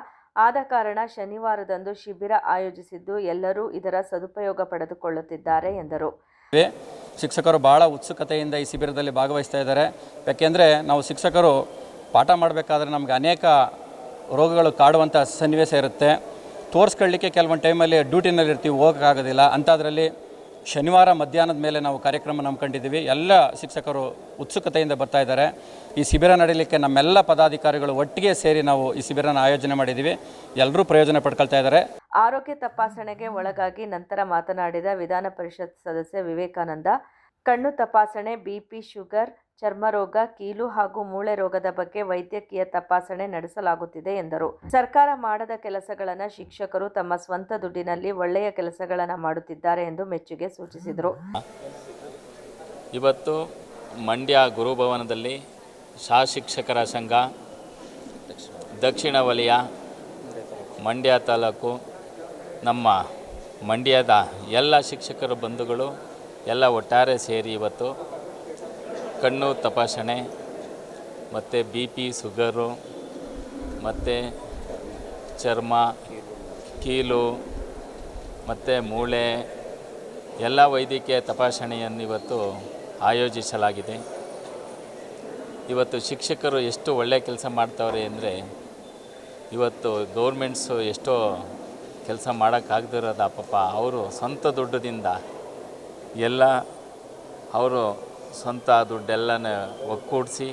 ಆದ ಕಾರಣ ಶನಿವಾರದಂದು ಶಿಬಿರ ಆಯೋಜಿಸಿದ್ದು ಎಲ್ಲರೂ ಇದರ ಸದುಪಯೋಗ ಪಡೆದುಕೊಳ್ಳುತ್ತಿದ್ದಾರೆ ಎಂದರು. ಶಿಕ್ಷಕರು ಬಹಳ ಉತ್ಸುಕತೆಯಿಂದ ಈ ಶಿಬಿರದಲ್ಲಿ ಭಾಗವಹಿಸ್ತಾ ಇದ್ದಾರೆ. ಯಾಕೆಂದರೆ ನಾವು ಶಿಕ್ಷಕರು ಪಾಠ ಮಾಡಬೇಕಾದ್ರೆ ನಮಗೆ ಅನೇಕ ರೋಗಗಳು ಕಾಡುವಂಥ ಸನ್ನಿವೇಶ ಇರುತ್ತೆ. ತೋರಿಸ್ಕೊಳ್ಳಿಕ್ಕೆ ಕೆಲವೊಂದು ಟೈಮಲ್ಲಿ ಡ್ಯೂಟಿನಲ್ಲಿ ಇರ್ತೀವಿ ಹೋಗೋಕ್ಕಾಗೋದಿಲ್ಲ. ಅಂಥದ್ರಲ್ಲಿ ಶನಿವಾರ ಮಧ್ಯಾಹ್ನದ ಮೇಲೆ ನಾವು ಕಾರ್ಯಕ್ರಮ ನಂಬ್ಕೊಂಡಿದ್ದೀವಿ. ಎಲ್ಲ ಶಿಕ್ಷಕರು ಉತ್ಸುಕತೆಯಿಂದ ಬರ್ತಾ ಇದ್ದಾರೆ. ಈ ಶಿಬಿರ ನಡೀಲಿಕ್ಕೆ ನಮ್ಮೆಲ್ಲ ಪದಾಧಿಕಾರಿಗಳು ಒಟ್ಟಿಗೆ ಸೇರಿ ನಾವು ಈ ಶಿಬಿರನ ಆಯೋಜನೆ ಮಾಡಿದ್ದೀವಿ. ಎಲ್ಲರೂ ಪ್ರಯೋಜನ ಪಡ್ಕೊಳ್ತಾ ಇದ್ದಾರೆ. ಆರೋಗ್ಯ ತಪಾಸಣೆಗೆ ಒಳಗಾಗಿ ನಂತರ ಮಾತನಾಡಿದ ವಿಧಾನ ಪರಿಷತ್ ಸದಸ್ಯ ವಿವೇಕಾನಂದ, ಕಣ್ಣು ತಪಾಸಣೆ ಬಿಪಿ ಶುಗರ್ ಚರ್ಮರೋಗ ಕೀಲು ಹಾಗೂ ಮೂಳೆ ರೋಗದ ಬಗ್ಗೆ ವೈದ್ಯಕೀಯ ತಪಾಸಣೆ ನಡೆಸಲಾಗುತ್ತಿದೆ ಎಂದರು. ಸರ್ಕಾರ ಮಾಡದ ಕೆಲಸಗಳನ್ನು ಶಿಕ್ಷಕರು ತಮ್ಮ ಸ್ವಂತ ದುಡ್ಡಿನಲ್ಲಿ ಒಳ್ಳೆಯ ಕೆಲಸಗಳನ್ನು ಮಾಡುತ್ತಿದ್ದಾರೆ ಎಂದು ಮೆಚ್ಚುಗೆ ಸೂಚಿಸಿದರು. ಇವತ್ತು ಮಂಡ್ಯ ಗುರುಭವನದಲ್ಲಿ ಶಾ ಶಿಕ್ಷಕರ ಸಂಘ, ದಕ್ಷಿಣ ವಲಯ, ಮಂಡ್ಯ ತಾಲೂಕು, ನಮ್ಮ ಮಂಡ್ಯದ ಎಲ್ಲ ಶಿಕ್ಷಕರ ಬಂಧುಗಳು ಎಲ್ಲ ಒಟ್ಟಾರೆ ಸೇರಿ ಇವತ್ತು ಕಣ್ಣು ತಪಾಸಣೆ, ಮತ್ತು ಬಿ ಪಿ ಸುಗರು, ಮತ್ತು ಚರ್ಮ, ಕೀಲು, ಮತ್ತು ಮೂಳೆ, ಎಲ್ಲ ವೈದ್ಯಕೀಯ ತಪಾಸಣೆಯನ್ನು ಇವತ್ತು ಆಯೋಜಿಸಲಾಗಿದೆ. ಇವತ್ತು ಶಿಕ್ಷಕರು ಎಷ್ಟು ಒಳ್ಳೆಯ ಕೆಲಸ ಮಾಡ್ತಾವ್ರೆ ಅಂದರೆ, ಇವತ್ತು ಗೌರ್ಮೆಂಟ್ಸು ಎಷ್ಟೋ ಕೆಲಸ ಮಾಡೋಕ್ಕಾಗದಿರೋದ ಪಾಪ, ಅವರು ಸ್ವಂತ ದುಡ್ಡದಿಂದ ಎಲ್ಲ ಅವರು ಸ್ವಂತ ದುಡ್ಡೆಲ್ಲನ ಒಕ್ಕೂಡಿಸಿ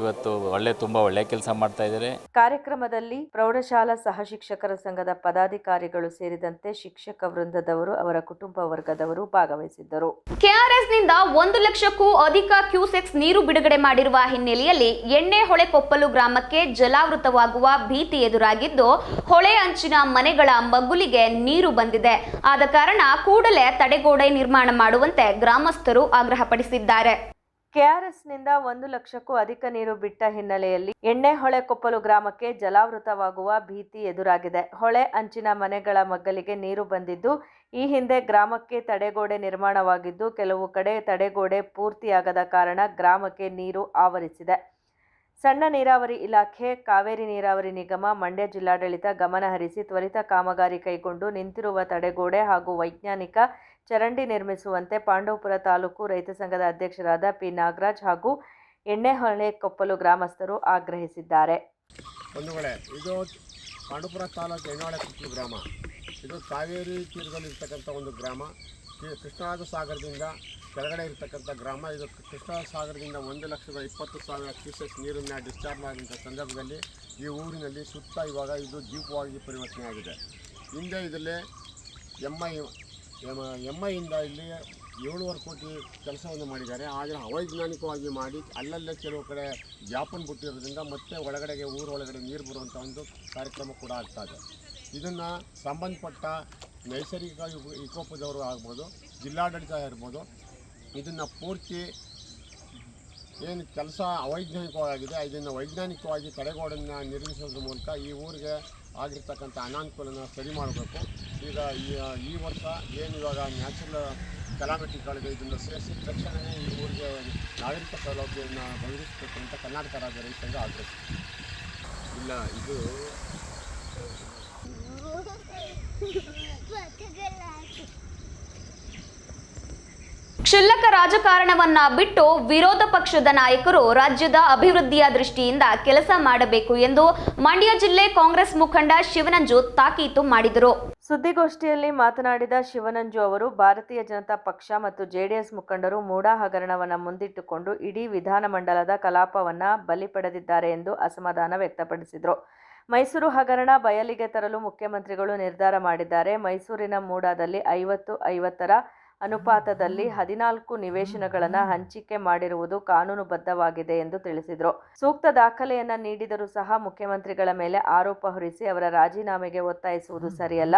ಇವತ್ತು ಒಳ್ಳೆ ತುಂಬಾ ಒಳ್ಳೆ ಕೆಲಸ ಮಾಡ್ತಾಯಿದ್ದಾರೆ ಕಾರ್ಯಕ್ರಮದಲ್ಲಿ ಪ್ರೌಢಶಾಲಾ ಸಹ ಶಿಕ್ಷಕರ ಸಂಘದ ಪದಾಧಿಕಾರಿಗಳು ಸೇರಿದಂತೆ ಶಿಕ್ಷಕ ವೃಂದದವರು ಅವರ ಕುಟುಂಬ ವರ್ಗದವರು ಭಾಗವಹಿಸಿದ್ದರು. ಕೆಆರ್ಎಸ್ನಿಂದ ಒಂದು ಲಕ್ಷಕ್ಕೂ ಅಧಿಕ ಕ್ಯೂಸೆಕ್ಸ್ ನೀರು ಬಿಡುಗಡೆ ಮಾಡಿರುವ ಹಿನ್ನೆಲೆಯಲ್ಲಿ ಎಣ್ಣೆ ಹೊಳೆ ಕೊಪ್ಪಲು ಗ್ರಾಮಕ್ಕೆ ಜಲಾವೃತವಾಗುವ ಭೀತಿ ಎದುರಾಗಿದ್ದು ಹೊಳೆ ಅಂಚಿನ ಮನೆಗಳ ಮಗ್ಗುಲಿಗೆ ನೀರು ಬಂದಿದೆ. ಆದ ಕಾರಣ ಕೂಡಲೇ ತಡೆಗೋಡೆ ನಿರ್ಮಾಣ ಮಾಡುವಂತೆ ಗ್ರಾಮಸ್ಥರು ಆಗ್ರಹಪಡಿಸಿದ್ದಾರೆ. ಕೆಆರ್ಎಸ್ನಿಂದ ಒಂದು ಲಕ್ಷಕ್ಕೂ ಅಧಿಕ ನೀರು ಬಿಟ್ಟ ಹಿನ್ನೆಲೆಯಲ್ಲಿ ಎಣ್ಣೆ ಹೊಳೆ ಕೊಪ್ಪಲು ಗ್ರಾಮಕ್ಕೆ ಜಲಾವೃತವಾಗುವ ಭೀತಿ ಎದುರಾಗಿದೆ. ಹೊಳೆ ಅಂಚಿನ ಮನೆಗಳ ಮಗ್ಗಲಿಗೆ ನೀರು ಬಂದಿದ್ದು, ಈ ಹಿಂದೆ ಗ್ರಾಮಕ್ಕೆ ತಡೆಗೋಡೆ ನಿರ್ಮಾಣವಾಗಿದ್ದು, ಕೆಲವು ಕಡೆ ತಡೆಗೋಡೆ ಪೂರ್ತಿಯಾಗದ ಕಾರಣ ಗ್ರಾಮಕ್ಕೆ ನೀರು ಆವರಿಸಿದೆ. ಸಣ್ಣ ನೀರಾವರಿ ಇಲಾಖೆ, ಕಾವೇರಿ ನೀರಾವರಿ ನಿಗಮ, ಮಂಡ್ಯ ಜಿಲ್ಲಾಡಳಿತ ಗಮನಹರಿಸಿ ತ್ವರಿತ ಕಾಮಗಾರಿ ಕೈಗೊಂಡು ನಿಂತಿರುವ ತಡೆಗೋಡೆ ಹಾಗೂ ವೈಜ್ಞಾನಿಕ ಚರಂಡಿ ನಿರ್ಮಿಸುವಂತೆ ಪಾಂಡವಪುರ ತಾಲೂಕು ರೈತ ಸಂಘದ ಅಧ್ಯಕ್ಷರಾದ ಪಿ. ನಾಗರಾಜ್ ಹಾಗೂ ಎಣ್ಣೆಹೊಳೆ ಕೊಪ್ಪಲು ಗ್ರಾಮಸ್ಥರು ಆಗ್ರಹಿಸಿದ್ದಾರೆ. ಇದು ಪಾಂಡುಪುರ ತಾಲೂಕು ಎಣ್ಣೆಹೊಳೆ ಕೊಪ್ಪಲು ಗ್ರಾಮ. ಇದು ಕಾವೇರಿ ತೀರದಲ್ಲಿ ಇರ್ತಕ್ಕಂಥ ಒಂದು ಗ್ರಾಮ. ಕೃಷ್ಣರಾಜ ಸಾಗರದಿಂದ ಕೆಳಗಡೆ ಇರತಕ್ಕಂಥ ಗ್ರಾಮ. ಇದು ಕೃಷ್ಣರಾಜ ಸಾಗರದಿಂದ ಒಂದು ಲಕ್ಷದ ಇಪ್ಪತ್ತು ಸಾವಿರ ಕ್ಯೂಸೆಸ್ ನೀರನ್ನು ಡಿಸ್ಚಾರ್ಜ್ ಮಾಡಿದಂಥ ಸಂದರ್ಭದಲ್ಲಿ ಈ ಊರಿನಲ್ಲಿ ಸುತ್ತ ಇವಾಗ ಇದು ದ್ವೀಪವಾಗಿ ಪರಿವರ್ತನೆ ಆಗಿದೆ ಹಿಂದೆ ಇದರಲ್ಲಿ ಎಂ ಐ ಎಂ ಐಯಿಂದ ಇಲ್ಲಿ ಏಳುವರೆ ಕೋಟಿ ಕೆಲಸವನ್ನು ಮಾಡಿದ್ದಾರೆ. ಆದರೆ ಅವೈಜ್ಞಾನಿಕವಾಗಿ ಮಾಡಿ ಅಲ್ಲಲ್ಲೇ ಕೆಲವು ಕಡೆ ಗ್ಯಾಪನ್ ಬಿಟ್ಟಿರೋದ್ರಿಂದ ಮತ್ತೆ ಒಳಗಡೆಗೆ ಊರೊಳಗಡೆ ನೀರು ಬರುವಂಥ ಒಂದು ಕಾರ್ಯಕ್ರಮ ಕೂಡ ಆಗ್ತಾ ಇದೆ. ಇದನ್ನು ಸಂಬಂಧಪಟ್ಟ ನೈಸರ್ಗಿಕ ವಿಕೋ- ವಿಕೋಪದವರು ಆಗ್ಬೋದು, ಜಿಲ್ಲಾಡಳಿತ ಇರ್ಬೋದು. ಇದನ್ನು ಪೂರ್ತಿ ಏನು ಕೆಲಸ ಅವೈಜ್ಞಾನಿಕವಾಗಿದೆ, ಇದನ್ನು ವೈಜ್ಞಾನಿಕವಾಗಿ ತಡೆಗೋಡನ್ನು ನಿರ್ಮಿಸೋದ್ರ ಮೂಲಕ ಈ ಊರಿಗೆ ಆಗಿರ್ತಕ್ಕಂಥ ಅನಾನುಕೂಲನ ಸರಿ ಮಾಡಬೇಕು. ಈಗ ಈ ವರ್ಷ ಏನು ಇವಾಗ ನ್ಯಾಚುರಲ್ ಕಲಾಮಿಟಿಗಳಿದೆ ಇದನ್ನು ಸೇರಿಸಿ ತಕ್ಷಣವೇ ಈ ಊರಿಗೆ ನಾಗರಿಕ ಸೌಲಭ್ಯವನ್ನು ಒದಗಿಸಬೇಕು ಅಂತ ಕರ್ನಾಟಕ ರಾಜ್ಯ ರೈತರಿಗೆ ಆಗ್ರಹಿಸಿ ಇಲ್ಲ, ಇದು ಕ್ಷುಲ್ಲಕ ರಾಜಕಾರಣವನ್ನ ಬಿಟ್ಟು ವಿರೋಧ ಪಕ್ಷದ ನಾಯಕರು ರಾಜ್ಯದ ಅಭಿವೃದ್ಧಿಯ ದೃಷ್ಟಿಯಿಂದ ಕೆಲಸ ಮಾಡಬೇಕು ಎಂದು ಮಂಡ್ಯ ಜಿಲ್ಲೆ ಕಾಂಗ್ರೆಸ್ ಮುಖಂಡ ಶಿವನಂಜು ತಾಕೀತು ಮಾಡಿದರು. ಸುದ್ದಿಗೋಷ್ಠಿಯಲ್ಲಿ ಮಾತನಾಡಿದ ಶಿವನಂಜು ಅವರು, ಭಾರತೀಯ ಜನತಾ ಪಕ್ಷ ಮತ್ತು ಜೆಡಿಎಸ್ ಮುಖಂಡರು ಮೂಡಾ ಹಗರಣವನ್ನು ಮುಂದಿಟ್ಟುಕೊಂಡು ಇಡೀ ವಿಧಾನಮಂಡಲದ ಕಲಾಪವನ್ನು ಬಲಿ ಪಡೆದಿದ್ದಾರೆ ಎಂದು ಅಸಮಾಧಾನ ವ್ಯಕ್ತಪಡಿಸಿದರು. ಮೈಸೂರು ಹಗರಣ ಬಯಲಿಗೆ ತರಲು ಮುಖ್ಯಮಂತ್ರಿಗಳು ನಿರ್ಧಾರ ಮಾಡಿದ್ದಾರೆ. ಮೈಸೂರಿನ ಮೂಡಾದಲ್ಲಿ ಐವತ್ತು, ಐವತ್ತರ ಅನುಪಾತದಲ್ಲಿ ಹದಿನಾಲ್ಕು ನಿವೇಶನಗಳನ್ನು ಹಂಚಿಕೆ ಮಾಡಿರುವುದು ಕಾನೂನುಬದ್ಧವಾಗಿದೆ ಎಂದು ತಿಳಿಸಿದರು. ಸೂಕ್ತ ದಾಖಲೆಯನ್ನ ನೀಡಿದರೂ ಸಹ ಮುಖ್ಯಮಂತ್ರಿಗಳ ಮೇಲೆ ಆರೋಪ ಹೊರಿಸಿ ಅವರ ರಾಜೀನಾಮೆಗೆ ಒತ್ತಾಯಿಸುವುದು ಸರಿಯಲ್ಲ.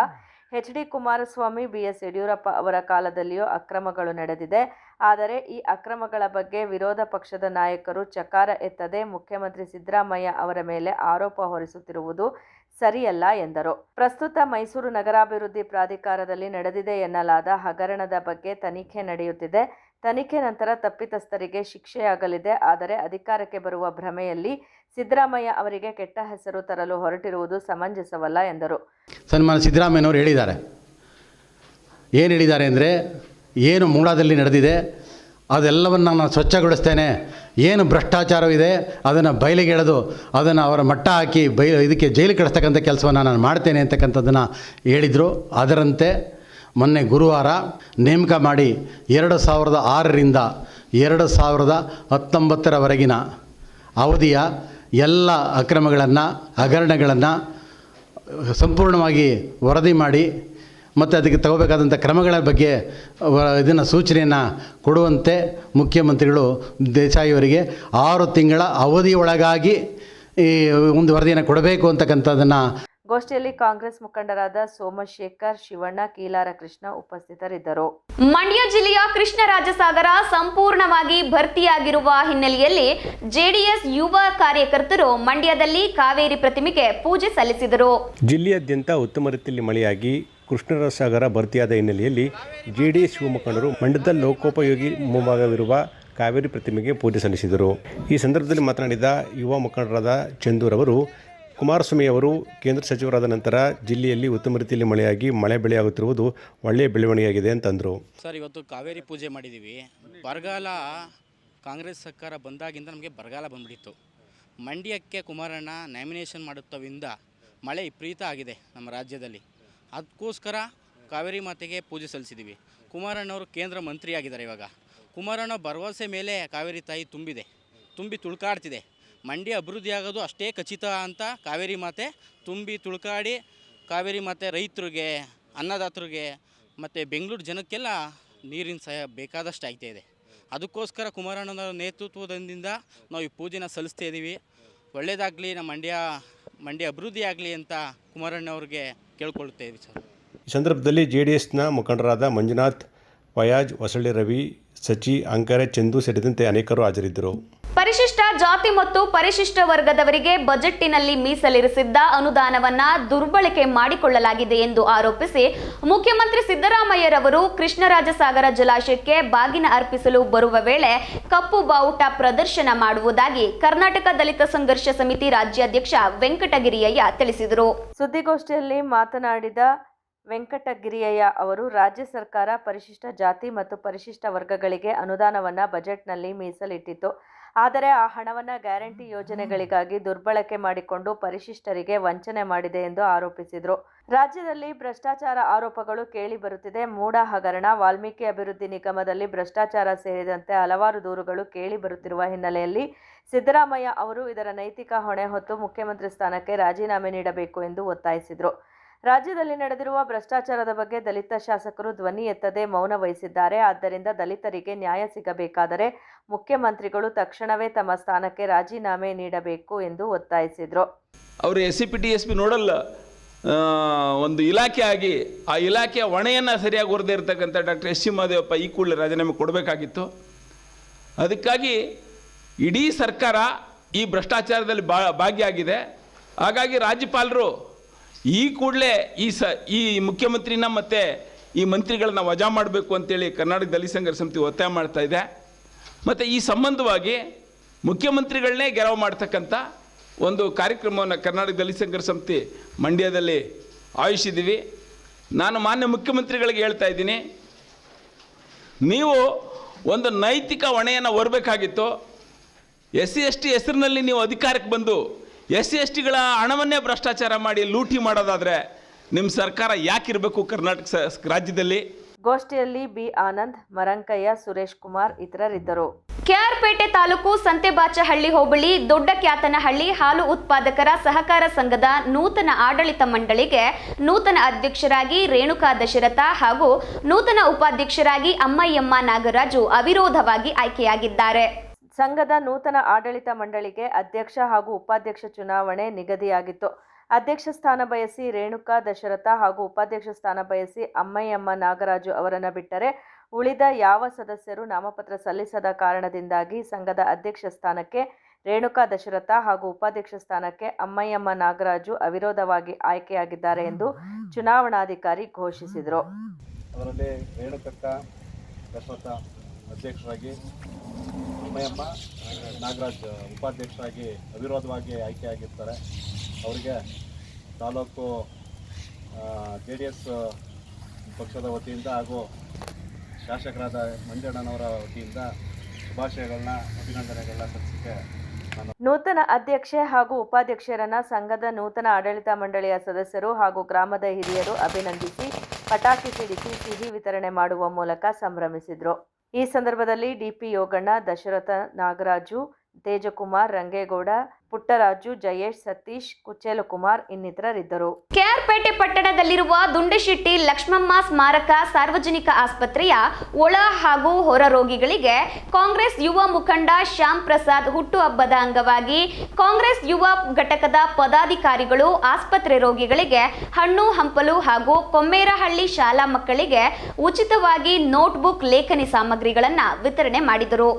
H D Kumaraswamy, B S Yediyurappa ಅವರ ಕಾಲದಲ್ಲಿಯೂ ಅಕ್ರಮಗಳು ನಡೆದಿದೆ. ಆದರೆ ಈ ಅಕ್ರಮಗಳ ಬಗ್ಗೆ ವಿರೋಧ ಪಕ್ಷದ ನಾಯಕರು ಚಕಾರ ಎತ್ತದೆ ಮುಖ್ಯಮಂತ್ರಿ ಸಿದ್ದರಾಮಯ್ಯ ಅವರ ಮೇಲೆ ಆರೋಪ ಹೊರಿಸುತ್ತಿರುವುದು ಸರಿಯಲ್ಲ ಎಂದರು. ಪ್ರಸ್ತುತ ಮೈಸೂರು ನಗರಾಭಿವೃದ್ಧಿ ಪ್ರಾಧಿಕಾರದಲ್ಲಿ ನಡೆದಿದೆ ಎನ್ನಲಾದ ಹಗರಣದ ಬಗ್ಗೆ ತನಿಖೆ ನಡೆಯುತ್ತಿದೆ. ತನಿಖೆ ನಂತರ ತಪ್ಪಿತಸ್ಥರಿಗೆ ಶಿಕ್ಷೆಯಾಗಲಿದೆ. ಆದರೆ ಅಧಿಕಾರಕ್ಕೆ ಬರುವ ಭ್ರಮೆಯಲ್ಲಿ ಸಿದ್ದರಾಮಯ್ಯ ಅವರಿಗೆ ಕೆಟ್ಟ ಹೆಸರು ತರಲು ಹೊರಟಿರುವುದು ಸಮಂಜಸವಲ್ಲ ಎಂದರು. ಸನ್ಮಾನ ಸಿದ್ದರಾಮಯ್ಯನವರು ಹೇಳಿದ್ದಾರೆ. ಏನು ಹೇಳಿದ್ದಾರೆ ಅಂದರೆ ಏನು ಮೂಡಾದಲ್ಲಿ ನಡೆದಿದೆ ಅದೆಲ್ಲವನ್ನು ನಾನು ಸ್ವಚ್ಛಗೊಳಿಸ್ತೇನೆ. ಏನು ಭ್ರಷ್ಟಾಚಾರವಿದೆ, ಅದನ್ನು ಬಯಲಿಗೆಳೆದು, ಅದನ್ನು ಅವರ ಮಟ್ಟ ಹಾಕಿ ಬೈ ಇದಕ್ಕೆ ಜೈಲು ಕಳಿಸ್ತಕ್ಕಂಥ ಕೆಲಸವನ್ನು ನಾನು ಮಾಡ್ತೇನೆ ಅಂತಕ್ಕಂಥದ್ದನ್ನು ಹೇಳಿದರು. ಅದರಂತೆ ಮೊನ್ನೆ ಗುರುವಾರ ನೇಮಕ ಮಾಡಿ ಎರಡು ಸಾವಿರದ ಆರರಿಂದ ಎರಡು ಸಾವಿರದ ಹತ್ತೊಂಬತ್ತರವರೆಗಿನ ಅವಧಿಯ ಎಲ್ಲ ಅಕ್ರಮಗಳನ್ನು, ಹಗರಣಗಳನ್ನು ಸಂಪೂರ್ಣವಾಗಿ ವರದಿ ಮಾಡಿ ಮತ್ತು ಅದಕ್ಕೆ ತಗೋಬೇಕಾದಂಥ ಕ್ರಮಗಳ ಬಗ್ಗೆ ಇದನ್ನು ಸೂಚನೆಯನ್ನು ಕೊಡುವಂತೆ ಮುಖ್ಯಮಂತ್ರಿಗಳು ದೇಸಾಯಿಯವರಿಗೆ ಆರು ತಿಂಗಳ ಅವಧಿಯೊಳಗಾಗಿ ಈ ಒಂದು ವರದಿಯನ್ನು ಕೊಡಬೇಕು ಅಂತಕ್ಕಂಥದ್ದನ್ನು ಗೋಷ್ಠಿಯಲ್ಲಿ ಕಾಂಗ್ರೆಸ್ ಮುಖಂಡರಾದ ಸೋಮಶೇಖರ್ ಶಿವಣ್ಣ ಕೀಲಾರ ಕೃಷ್ಣ ಉಪಸ್ಥಿತರಿದ್ದರು. ಮಂಡ್ಯ ಜಿಲ್ಲೆಯ ಕೃಷ್ಣರಾಜಸಾಗರ ಸಂಪೂರ್ಣವಾಗಿ ಭರ್ತಿಯಾಗಿರುವ ಹಿನ್ನೆಲೆಯಲ್ಲಿ ಜೆಡಿಎಸ್ ಯುವ ಕಾರ್ಯಕರ್ತರು ಮಂಡ್ಯದಲ್ಲಿ ಕಾವೇರಿ ಪ್ರತಿಮೆಗೆ ಪೂಜೆ ಸಲ್ಲಿಸಿದರು. ಜಿಲ್ಲೆಯಾದ್ಯಂತ ಉತ್ತಮ ರೀತಿಯಲ್ಲಿ ಮಳೆಯಾಗಿ ಕೃಷ್ಣರಾಜಸಾಗರ ಭರ್ತಿಯಾದ ಹಿನ್ನೆಲೆಯಲ್ಲಿ ಜೆ ಡಿ ಎಸ್ ಶಿವಮೊಗ್ಗರು ಮಂಡ್ಯದ ಲೋಕೋಪಯೋಗಿ ಮುಂಭಾಗವಿರುವ ಕಾವೇರಿ ಪ್ರತಿಮೆಗೆ ಪೂಜೆ ಸಲ್ಲಿಸಿದರು. ಈ ಸಂದರ್ಭದಲ್ಲಿ ಮಾತನಾಡಿದ ಯುವ ಮುಖಂಡರಾದ ಚಂದೂರವರು ಕುಮಾರಸ್ವಾಮಿ ಅವರು ಕೇಂದ್ರ ಸಚಿವರಾದ ನಂತರ ಜಿಲ್ಲೆಯಲ್ಲಿ ಉತ್ತಮ ರೀತಿಯಲ್ಲಿ ಮಳೆಯಾಗಿ ಮಳೆ ಬೆಳೆಯಾಗುತ್ತಿರುವುದು ಒಳ್ಳೆಯ ಬೆಳವಣಿಗೆಯಾಗಿದೆ ಅಂತಂದರು. ಸರ್, ಇವತ್ತು ಕಾವೇರಿ ಪೂಜೆ ಮಾಡಿದ್ದೀವಿ ಬರಗಾಲ ಕಾಂಗ್ರೆಸ್ ಸರ್ಕಾರ ಬಂದಾಗಿಂದ ನಮಗೆ ಬರಗಾಲ ಬಂದ್ಬಿಟ್ಟಿತ್ತು. ಮಂಡ್ಯಕ್ಕೆ ಕುಮಾರಣ್ಣ ನ್ಯಾಮಿನೇಷನ್ ಮಾಡುತ್ತವಿಂದ ಮಳೆ ವಿಪರೀತ ಆಗಿದೆ ನಮ್ಮ ರಾಜ್ಯದಲ್ಲಿ. ಅದಕ್ಕೋಸ್ಕರ ಕಾವೇರಿ ಮಾತೆಗೆ ಪೂಜೆ ಸಲ್ಲಿಸಿದ್ದೀವಿ ಕುಮಾರಣ್ಣವರು ಕೇಂದ್ರ ಮಂತ್ರಿ ಆಗಿದ್ದಾರೆ ಇವಾಗ. ಕುಮಾರಣ್ಣ ಭರವಸೆ ಮೇಲೆ ಕಾವೇರಿ ತಾಯಿ ತುಂಬಿದೆ. ತುಂಬಿ ತುಳ್ಕಾಡ್ತಿದೆ. ಮಂಡ್ಯ ಅಭಿವೃದ್ಧಿ ಆಗೋದು ಅಷ್ಟೇ ಖಚಿತ ಅಂತ ಕಾವೇರಿ ಮಾತೆ ತುಂಬಿ ತುಳ್ಕಾಡಿ ಕಾವೇರಿ ಮಾತೆ ರೈತರಿಗೆ, ಅನ್ನದಾತರಿಗೆ ಮತ್ತು ಬೆಂಗಳೂರು ಜನಕ್ಕೆಲ್ಲ ನೀರಿನ ಸಹಾಯ ಬೇಕಾದಷ್ಟು ಆಗ್ತಾಯಿದೆ ಅದಕ್ಕೋಸ್ಕರ ಕುಮಾರಣ್ಣನವರ ನೇತೃತ್ವದಿಂದ ನಾವು ಈ ಪೂಜೆನ ಸಲ್ಲಿಸ್ತಾ ಇದ್ದೀವಿ ಒಳ್ಳೆಯದಾಗಲಿ ನಮ್ಮ ಮಂಡ್ಯ ಮಂಡ್ಯ ಅಭಿವೃದ್ಧಿ ಆಗಲಿ ಅಂತ ಕುಮಾರಣ್ಣವ್ರಿಗೆ ಕೇಳ್ಕೊಳ್ತಾ ಇದ್ದೀವಿ ಸರ್. ಈ ಸಂದರ್ಭದಲ್ಲಿ ಜೆ ಡಿ ಎಸ್ನ ಮುಖಂಡರಾದ ಮಂಜುನಾಥ್ ಫಯಾಜ್ ಹೊಸಳ್ಳಿ ರವಿ, ಸಚಿ, ಅಂಕರೆ, ಚಂದು ಸೇರಿದಂತೆ ಅನೇಕರು ಹಾಜರಿದ್ದರು. ಪರಿಶಿಷ್ಟ ಜಾತಿ ಮತ್ತು ಪರಿಶಿಷ್ಟ ವರ್ಗದವರಿಗೆ ಬಜೆಟ್ಟಿನಲ್ಲಿ ಮೀಸಲಿರಿಸಿದ್ದ ಅನುದಾನವನ್ನ ದುರ್ಬಳಕೆ ಮಾಡಿಕೊಳ್ಳಲಾಗಿದೆ ಎಂದು ಆರೋಪಿಸಿ ಮುಖ್ಯಮಂತ್ರಿ ಸಿದ್ದರಾಮಯ್ಯರವರು ಕೃಷ್ಣರಾಜಸಾಗರ ಜಲಾಶಯಕ್ಕೆ ಬಾಗಿನ ಅರ್ಪಿಸಲು ಬರುವ ವೇಳೆ ಕಪ್ಪು ಬಾವುಟ ಪ್ರದರ್ಶನ ಮಾಡುವುದಾಗಿ ಕರ್ನಾಟಕ ದಲಿತ ಸಂಘರ್ಷ ಸಮಿತಿ ರಾಜ್ಯಾಧ್ಯಕ್ಷ ವೆಂಕಟಗಿರಿಯಯ್ಯ ತಿಳಿಸಿದರು. ಸುದ್ದಿಗೋಷ್ಠಿಯಲ್ಲಿ ಮಾತನಾಡಿದ ವೆಂಕಟಗಿರಿಯಯ್ಯ ಅವರು, ರಾಜ್ಯ ಸರ್ಕಾರ ಪರಿಶಿಷ್ಟ ಜಾತಿ ಮತ್ತು ಪರಿಶಿಷ್ಟ ವರ್ಗಗಳಿಗೆ ಅನುದಾನವನ್ನು ಬಜೆಟ್ನಲ್ಲಿ ಮೀಸಲಿಟ್ಟಿತ್ತು. ಆದರೆ ಆ ಹಣವನ್ನು ಗ್ಯಾರಂಟಿ ಯೋಜನೆಗಳಿಗಾಗಿ ದುರ್ಬಳಕೆ ಮಾಡಿಕೊಂಡು ಪರಿಶಿಷ್ಟರಿಗೆ ವಂಚನೆ ಮಾಡಿದೆ ಎಂದು ಆರೋಪಿಸಿದರು. ರಾಜ್ಯದಲ್ಲಿ ಭ್ರಷ್ಟಾಚಾರ ಆರೋಪಗಳು ಕೇಳಿ ಬರುತ್ತಿದೆ. ಮೂಡ ಹಗರಣ ವಾಲ್ಮೀಕಿ ಅಭಿವೃದ್ಧಿ ನಿಗಮದಲ್ಲಿ ಭ್ರಷ್ಟಾಚಾರ ಸೇರಿದಂತೆ ಹಲವಾರು ದೂರುಗಳು ಕೇಳಿ ಬರುತ್ತಿರುವ ಹಿನ್ನೆಲೆಯಲ್ಲಿ ಸಿದ್ದರಾಮಯ್ಯ ಅವರು ಇದರ ನೈತಿಕ ಹೊಣೆ ಹೊತ್ತು ಮುಖ್ಯಮಂತ್ರಿ ಸ್ಥಾನಕ್ಕೆ ರಾಜೀನಾಮೆ ನೀಡಬೇಕು ಎಂದು ಒತ್ತಾಯಿಸಿದರು. ರಾಜ್ಯದಲ್ಲಿ ನಡೆದಿರುವ ಭ್ರಷ್ಟಾಚಾರದ ಬಗ್ಗೆ ದಲಿತ ಶಾಸಕರು ಧ್ವನಿ ಎತ್ತದೆ ಮೌನ ವಹಿಸಿದ್ದಾರೆ. ಆದ್ದರಿಂದ ದಲಿತರಿಗೆ ನ್ಯಾಯ ಸಿಗಬೇಕಾದರೆ ಮುಖ್ಯಮಂತ್ರಿಗಳು ತಕ್ಷಣವೇ ತಮ್ಮ ಸ್ಥಾನಕ್ಕೆ ರಾಜೀನಾಮೆ ನೀಡಬೇಕು ಎಂದು ಒತ್ತಾಯಿಸಿದರು. ಅವರು S C P T S P ನೋಡಲ್ಲ. ಒಂದು ಇಲಾಖೆ ಆಗಿ ಆ ಇಲಾಖೆಯ ಹೊಣೆಯನ್ನು ಸರಿಯಾಗಿ ಹೊರದೇ ಇರತಕ್ಕಂಥ ಡಾಕ್ಟರ್ ಎಸ್ ಸಿ ಮಹದೇವಪ್ಪ ಈ ಕೂಡಲೇ ರಾಜೀನಾಮೆ ಕೊಡಬೇಕಾಗಿತ್ತು. ಅದಕ್ಕಾಗಿ ಇಡೀ ಸರ್ಕಾರ ಈ ಭ್ರಷ್ಟಾಚಾರದಲ್ಲಿ ಭಾಗಿಯಾಗಿದೆ. ಹಾಗಾಗಿ ರಾಜ್ಯಪಾಲರು ಈ ಕೂಡಲೇ ಈ ಸ, ಈ ಮುಖ್ಯಮಂತ್ರಿನ ಮತ್ತು ಈ ಮಂತ್ರಿಗಳನ್ನ ವಜಾ ಮಾಡಬೇಕು ಅಂತೇಳಿ ಕರ್ನಾಟಕ ದಲಿತ ಸಂಘರ್ಷ ಸಮಿತಿ ಒತ್ತಾಯ ಮಾಡ್ತಾ ಇದೆ. ಮತ್ತು ಈ ಸಂಬಂಧವಾಗಿ ಮುಖ್ಯಮಂತ್ರಿಗಳನ್ನೇ ಗೆಲುವು ಮಾಡ್ತಕ್ಕಂಥ ಒಂದು ಕಾರ್ಯಕ್ರಮವನ್ನು ಕರ್ನಾಟಕ ದಲಿತ ಸಂಘರ್ಷ ಸಮಿತಿ ಮಂಡ್ಯದಲ್ಲಿ ಆಯೋಜಿಸಿದ್ದೀವಿ. ನಾನು ಮಾನ್ಯ ಮುಖ್ಯಮಂತ್ರಿಗಳಿಗೆ ಹೇಳ್ತಾ ಇದ್ದೀನಿ, ನೀವು ಒಂದು ನೈತಿಕ ಹೊಣೆಯನ್ನು ಹೊರಬೇಕಾಗಿತ್ತು. ಎಸ್ ಸಿ ಎಸ್ ಟಿ ಹೆಸರಿನಲ್ಲಿ ನೀವು ಅಧಿಕಾರಕ್ಕೆ ಬಂದು ಎಸ್ ಸಿ ಎಸ್ ಟಿಗಳ ಹಣವನ್ನೇ ಭ್ರಷ್ಟಾಚಾರ ಮಾಡಿ ಲೂಟಿ ಮಾಡೋದಾದರೆ ನಿಮ್ಮ ಸರ್ಕಾರ ಯಾಕಿರಬೇಕು ಕರ್ನಾಟಕ ರಾಜ್ಯದಲ್ಲಿ? ಗೋಷ್ಠಿಯಲ್ಲಿ ಬಿ ಆನಂದ್ ಮರಂಕಯ್ಯ ಸುರೇಶ್ ಕುಮಾರ್ ಇತರರಿದ್ದರು. ಕೆಆರ್ಪೇಟೆ ತಾಲೂಕು ಸಂತೆಬಾಚಹಳ್ಳಿ ಹೋಬಳಿ ದೊಡ್ಡ ಕ್ಯಾತನಹಳ್ಳಿ ಹಾಲು ಉತ್ಪಾದಕರ ಸಹಕಾರ ಸಂಘದ ನೂತನ ಆಡಳಿತ ಮಂಡಳಿಗೆ ನೂತನ ಅಧ್ಯಕ್ಷರಾಗಿ ರೇಣುಕಾ ದಶರಥ ಹಾಗೂ ನೂತನ ಉಪಾಧ್ಯಕ್ಷರಾಗಿ ಅಮ್ಮಯ್ಯಮ್ಮ ನಾಗರಾಜು ಅವಿರೋಧವಾಗಿ ಆಯ್ಕೆಯಾಗಿದ್ದಾರೆ. ಸಂಘದ ನೂತನ ಆಡಳಿತ ಮಂಡಳಿಗೆ ಅಧ್ಯಕ್ಷ ಹಾಗೂ ಉಪಾಧ್ಯಕ್ಷ ಚುನಾವಣೆ ನಿಗದಿಯಾಗಿತ್ತು. ಅಧ್ಯಕ್ಷ ಸ್ಥಾನ ಬಯಸಿ ರೇಣುಕಾ, ದಶರಥ ಹಾಗೂ ಉಪಾಧ್ಯಕ್ಷ ಸ್ಥಾನ ಬಯಸಿ ಅಮ್ಮಯ್ಯಮ್ಮ ನಾಗರಾಜು ಅವರನ್ನು ಬಿಟ್ಟರೆ ಉಳಿದ ಯಾವ ಸದಸ್ಯರು ನಾಮಪತ್ರ ಸಲ್ಲಿಸದ ಕಾರಣದಿಂದಾಗಿ ಸಂಘದ ಅಧ್ಯಕ್ಷ ಸ್ಥಾನಕ್ಕೆ ರೇಣುಕಾ, ದಶರಥ ಹಾಗೂ ಉಪಾಧ್ಯಕ್ಷ ಸ್ಥಾನಕ್ಕೆ ಅಮ್ಮಯ್ಯಮ್ಮ ನಾಗರಾಜು ಅವಿರೋಧವಾಗಿ ಆಯ್ಕೆಯಾಗಿದ್ದಾರೆ ಎಂದು ಚುನಾವಣಾಧಿಕಾರಿ ಘೋಷಿಸಿದರು. ಅಧ್ಯಕ್ಷರಾಗಿ ಅಮ್ಮಯ್ಯಮ್ಮ ನಾಗರಾಜ್ ಉಪಾಧ್ಯಕ್ಷರಾಗಿ ಅವಿರೋಧವಾಗಿ ಆಯ್ಕೆಯಾಗಿರ್ತಾರೆ ಅವರಿಗೆ ತಾಲೂಕು ಜೆ ಡಿ ಎಸ್ ಪಕ್ಷದ ವತಿಯಿಂದ ಹಾಗೂ ಶಾಸಕರಾದ ಮಂಜಣ್ಣನವರ ವತಿಯಿಂದ ಶುಭಾಶಯಗಳನ್ನ, ಅಭಿನಂದನೆಗಳನ್ನ ಸಲ್ಲಿಸಕ್ಕೆ ನೂತನ ಅಧ್ಯಕ್ಷೆ ಹಾಗೂ ಉಪಾಧ್ಯಕ್ಷರನ್ನ ಸಂಘದ ನೂತನ ಆಡಳಿತ ಮಂಡಳಿಯ ಸದಸ್ಯರು ಹಾಗೂ ಗ್ರಾಮದ ಹಿರಿಯರು ಅಭಿನಂದಿಸಿ ಪಟಾಕಿ ಸಿಡಿಸಿ ಸಿಹಿ ವಿತರಣೆ ಮಾಡುವ ಮೂಲಕ ಸಂಭ್ರಮಿಸಿದ್ರು. ಈ ಸಂದರ್ಭದಲ್ಲಿ ಡಿಪಿ ಯೋಗಣ್ಣ ದಶರಥ ನಾಗರಾಜು ತೇಜಕುಮಾರ್ ರಂಗೇಗೌಡ ಪುಟ್ಟರಾಜು, ಜಯೇಶ್, ಸತೀಶ್, ಕುಚೇಲಕುಮಾರ್ ಇನ್ನಿತರರಿದ್ದರು. ಕೆಆರ್ಪೇಟೆ ಪಟ್ಟಣದಲ್ಲಿರುವ ದುಂಡಶೆಟ್ಟಿ ಲಕ್ಷ್ಮಮ್ಮ ಸ್ಮಾರಕ ಸಾರ್ವಜನಿಕ ಆಸ್ಪತ್ರೆಯ ಒಳ ಹಾಗೂ ಹೊರ ರೋಗಿಗಳಿಗೆ ಕಾಂಗ್ರೆಸ್ ಯುವ ಮುಖಂಡ ಶ್ಯಾಮ್ ಪ್ರಸಾದ್ ಹುಟ್ಟುಹಬ್ಬದ ಅಂಗವಾಗಿ ಕಾಂಗ್ರೆಸ್ ಯುವ ಘಟಕದ ಪದಾಧಿಕಾರಿಗಳು ಆಸ್ಪತ್ರೆ ರೋಗಿಗಳಿಗೆ ಹಣ್ಣು, ಹಂಪಲು ಹಾಗೂ ಕೊಮ್ಮೇರಹಳ್ಳಿ ಶಾಲಾ ಮಕ್ಕಳಿಗೆ ಉಚಿತವಾಗಿ ನೋಟ್ಬುಕ್ ಲೇಖನಿ ಸಾಮಗ್ರಿಗಳನ್ನು ವಿತರಣೆ ಮಾಡಿದರು.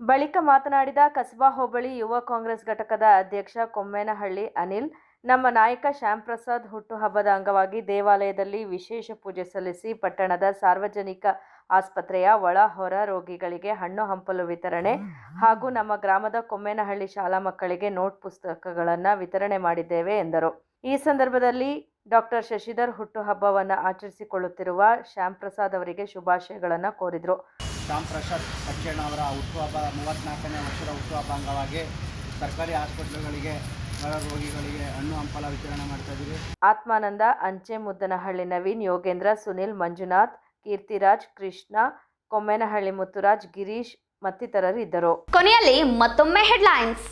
ಬಳಿಕ ಮಾತನಾಡಿದ ಕಸಬಾ ಹೋಬಳಿ ಯುವ ಕಾಂಗ್ರೆಸ್ ಘಟಕದ ಅಧ್ಯಕ್ಷ ಕೊಮ್ಮೇನಹಳ್ಳಿ ಅನಿಲ್, ನಮ್ಮ ನಾಯಕ ಶ್ಯಾಮ್ ಪ್ರಸಾದ್ ಹುಟ್ಟುಹಬ್ಬದ ಅಂಗವಾಗಿ ದೇವಾಲಯದಲ್ಲಿ ವಿಶೇಷ ಪೂಜೆ ಸಲ್ಲಿಸಿ ಪಟ್ಟಣದ ಸಾರ್ವಜನಿಕ ಆಸ್ಪತ್ರೆಯ ಒಳ ಹೊರ ರೋಗಿಗಳಿಗೆ ಹಣ್ಣು ಹಂಪಲು ವಿತರಣೆ ಹಾಗೂ ನಮ್ಮ ಗ್ರಾಮದ ಕೊಮ್ಮೇನಹಳ್ಳಿ ಶಾಲಾ ಮಕ್ಕಳಿಗೆ ನೋಟ್ ಪುಸ್ತಕಗಳನ್ನು ವಿತರಣೆ ಮಾಡಿದ್ದೇವೆ ಎಂದರು. ಈ ಸಂದರ್ಭದಲ್ಲಿ ಡಾಕ್ಟರ್ ಶಶಿಧರ್ ಹುಟ್ಟುಹಬ್ಬವನ್ನು ಆಚರಿಸಿಕೊಳ್ಳುತ್ತಿರುವ ಶ್ಯಾಮ್ ಪ್ರಸಾದ್ ಅವರಿಗೆ ಶುಭಾಶಯಗಳನ್ನು ಕೋರಿದರು. ಶ್ಯಾಮ್ ಪ್ರಸಾದ್ ಸತ್ಯಣ್ಣ ಅವರ ಹುಟ್ಟುಹಬ್ಬ ಮೂವತ್ತ್ನಾಲ್ಕನೇ ವರ್ಷದ ಹುಟ್ಟುಹಬ್ಬ ಅಂಗವಾಗಿ ಸರ್ಕಾರಿ ಆಸ್ಪತ್ರೆಗಳಿಗೆ ಹೊರ ರೋಗಿಗಳಿಗೆ ಹಣ್ಣು ಹಂಪಲ ವಿತರಣೆ ಮಾಡ್ತಾ ಇದ್ದೀವಿ. ಆತ್ಮಾನಂದ ಅಂಚೆ ಮುದ್ದನಹಳ್ಳಿ ನವೀನ್ ಯೋಗೇಂದ್ರ ಸುನಿಲ್ ಮಂಜುನಾಥ್ ಕೀರ್ತಿರಾಜ್ ಕೃಷ್ಣ ಕೊಮ್ಮೇನಹಳ್ಳಿ ಮುತ್ತುರಾಜ್ ಗಿರೀಶ್ ಮತ್ತಿತರರು ಇದ್ದರು. ಕೊನೆಯಲ್ಲಿ ಮತ್ತೊಮ್ಮೆ ಹೆಡ್ಲೈನ್ಸ್.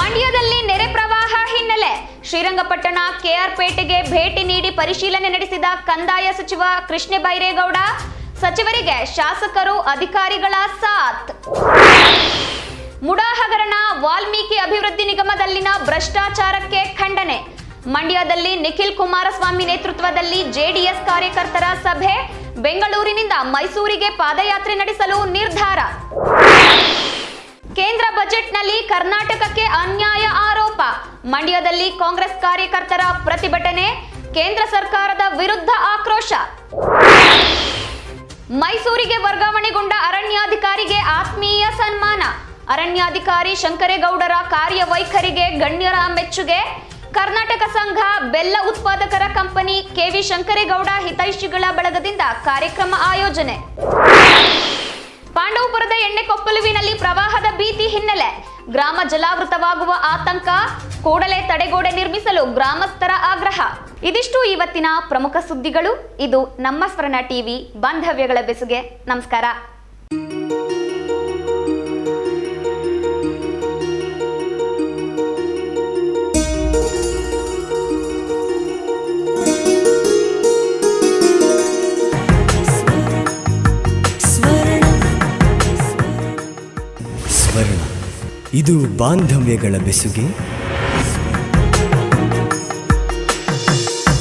ಮಂಡ್ಯದಲ್ಲಿ ನೆರೆ ಪ್ರವಾಹ ಹಿನ್ನೆಲೆ. ಶ್ರೀರಂಗಪಟ್ಟಣ ಕೆಆರ್ಪೇಟೆಗೆ ಭೇಟಿ ನೀಡಿ ಪರಿಶೀಲನೆ ನಡೆಸಿದ ಕಂದಾಯ ಸಚಿವ ಕೃಷ್ಣ ಬೈರೇಗೌಡ ಸಚಿವರಿಗೆ ಶಾಸಕರು ಅಧಿಕಾರಿಗಳ ಸಾಥ್. ಮುಡಾಹಗರಣ ವಾಲ್ಮೀಕಿ ಅಭಿವೃದ್ಧಿ ನಿಗಮದಲ್ಲಿನ ಭ್ರಷ್ಟಾಚಾರಕ್ಕೆ ಖಂಡನೆ. ಮಂಡ್ಯದಲ್ಲಿ ನಿಖಿಲ್ ಕುಮಾರಸ್ವಾಮಿ ನೇತೃತ್ವದಲ್ಲಿ ಜೆಡಿಎಸ್ ಕಾರ್ಯಕರ್ತರ ಸಭೆ. ಬೆಂಗಳೂರಿನಿಂದ ಮೈಸೂರಿಗೆ ಪಾದಯಾತ್ರೆ ನಡೆಸಲು ನಿರ್ಧಾರ. ಕೇಂದ್ರ ಬಜೆಟ್ನಲ್ಲಿ ಕರ್ನಾಟಕಕ್ಕೆ ಅನ್ಯಾಯ ಆರೋಪ. ಮಂಡ್ಯದಲ್ಲಿ ಕಾಂಗ್ರೆಸ್ ಕಾರ್ಯಕರ್ತರ ಪ್ರತಿಭಟನೆ. ಕೇಂದ್ರ ಸರ್ಕಾರದ ವಿರುದ್ಧ ಆಕ್ರೋಶ. ಮೈಸೂರಿಗೆ ವರ್ಗಾವಣೆಗೊಂಡ ಅರಣ್ಯಾಧಿಕಾರಿಗೆ ಆತ್ಮೀಯ ಸನ್ಮಾನ. ಅರಣ್ಯಾಧಿಕಾರಿ ಶಂಕರೇಗೌಡರ ಕಾರ್ಯವೈಖರಿಗೆ ಗಣ್ಯರ ಮೆಚ್ಚುಗೆ. ಕರ್ನಾಟಕ ಸಂಘ ಬೆಲ್ಲ ಉತ್ಪಾದಕರ ಕಂಪನಿ ಕೆವಿ ಶಂಕರೇಗೌಡ ಹಿತೈಷಿಗಳ ಬಳಗದಿಂದ ಕಾರ್ಯಕ್ರಮ ಆಯೋಜನೆ. ಪಾಂಡವಪುರದ ಎಣ್ಣೆ ಕೊಪ್ಪಲುವಿನಲ್ಲಿ ಪ್ರವಾಹದ ಭೀತಿ ಹಿನ್ನೆಲೆ. ಗ್ರಾಮ ಜಲಾವೃತವಾಗುವ ಆತಂಕ. ಕೂಡಲೇ ತಡೆಗೋಡೆ ನಿರ್ಮಿಸಲು ಗ್ರಾಮಸ್ಥರ ಆಗ್ರಹ. ಇದಿಷ್ಟು ಇವತ್ತಿನ ಪ್ರಮುಖ ಸುದ್ದಿಗಳು. ಇದು ನಮ್ಮ ಸ್ವರ್ಣ ಟಿವಿ ಬಾಂಧವ್ಯಗಳ ಬೆಸುಗೆ. ನಮಸ್ಕಾರ. ಇದು ಬಾಂಧವ್ಯಗಳ ಬೆಸುಗೆ.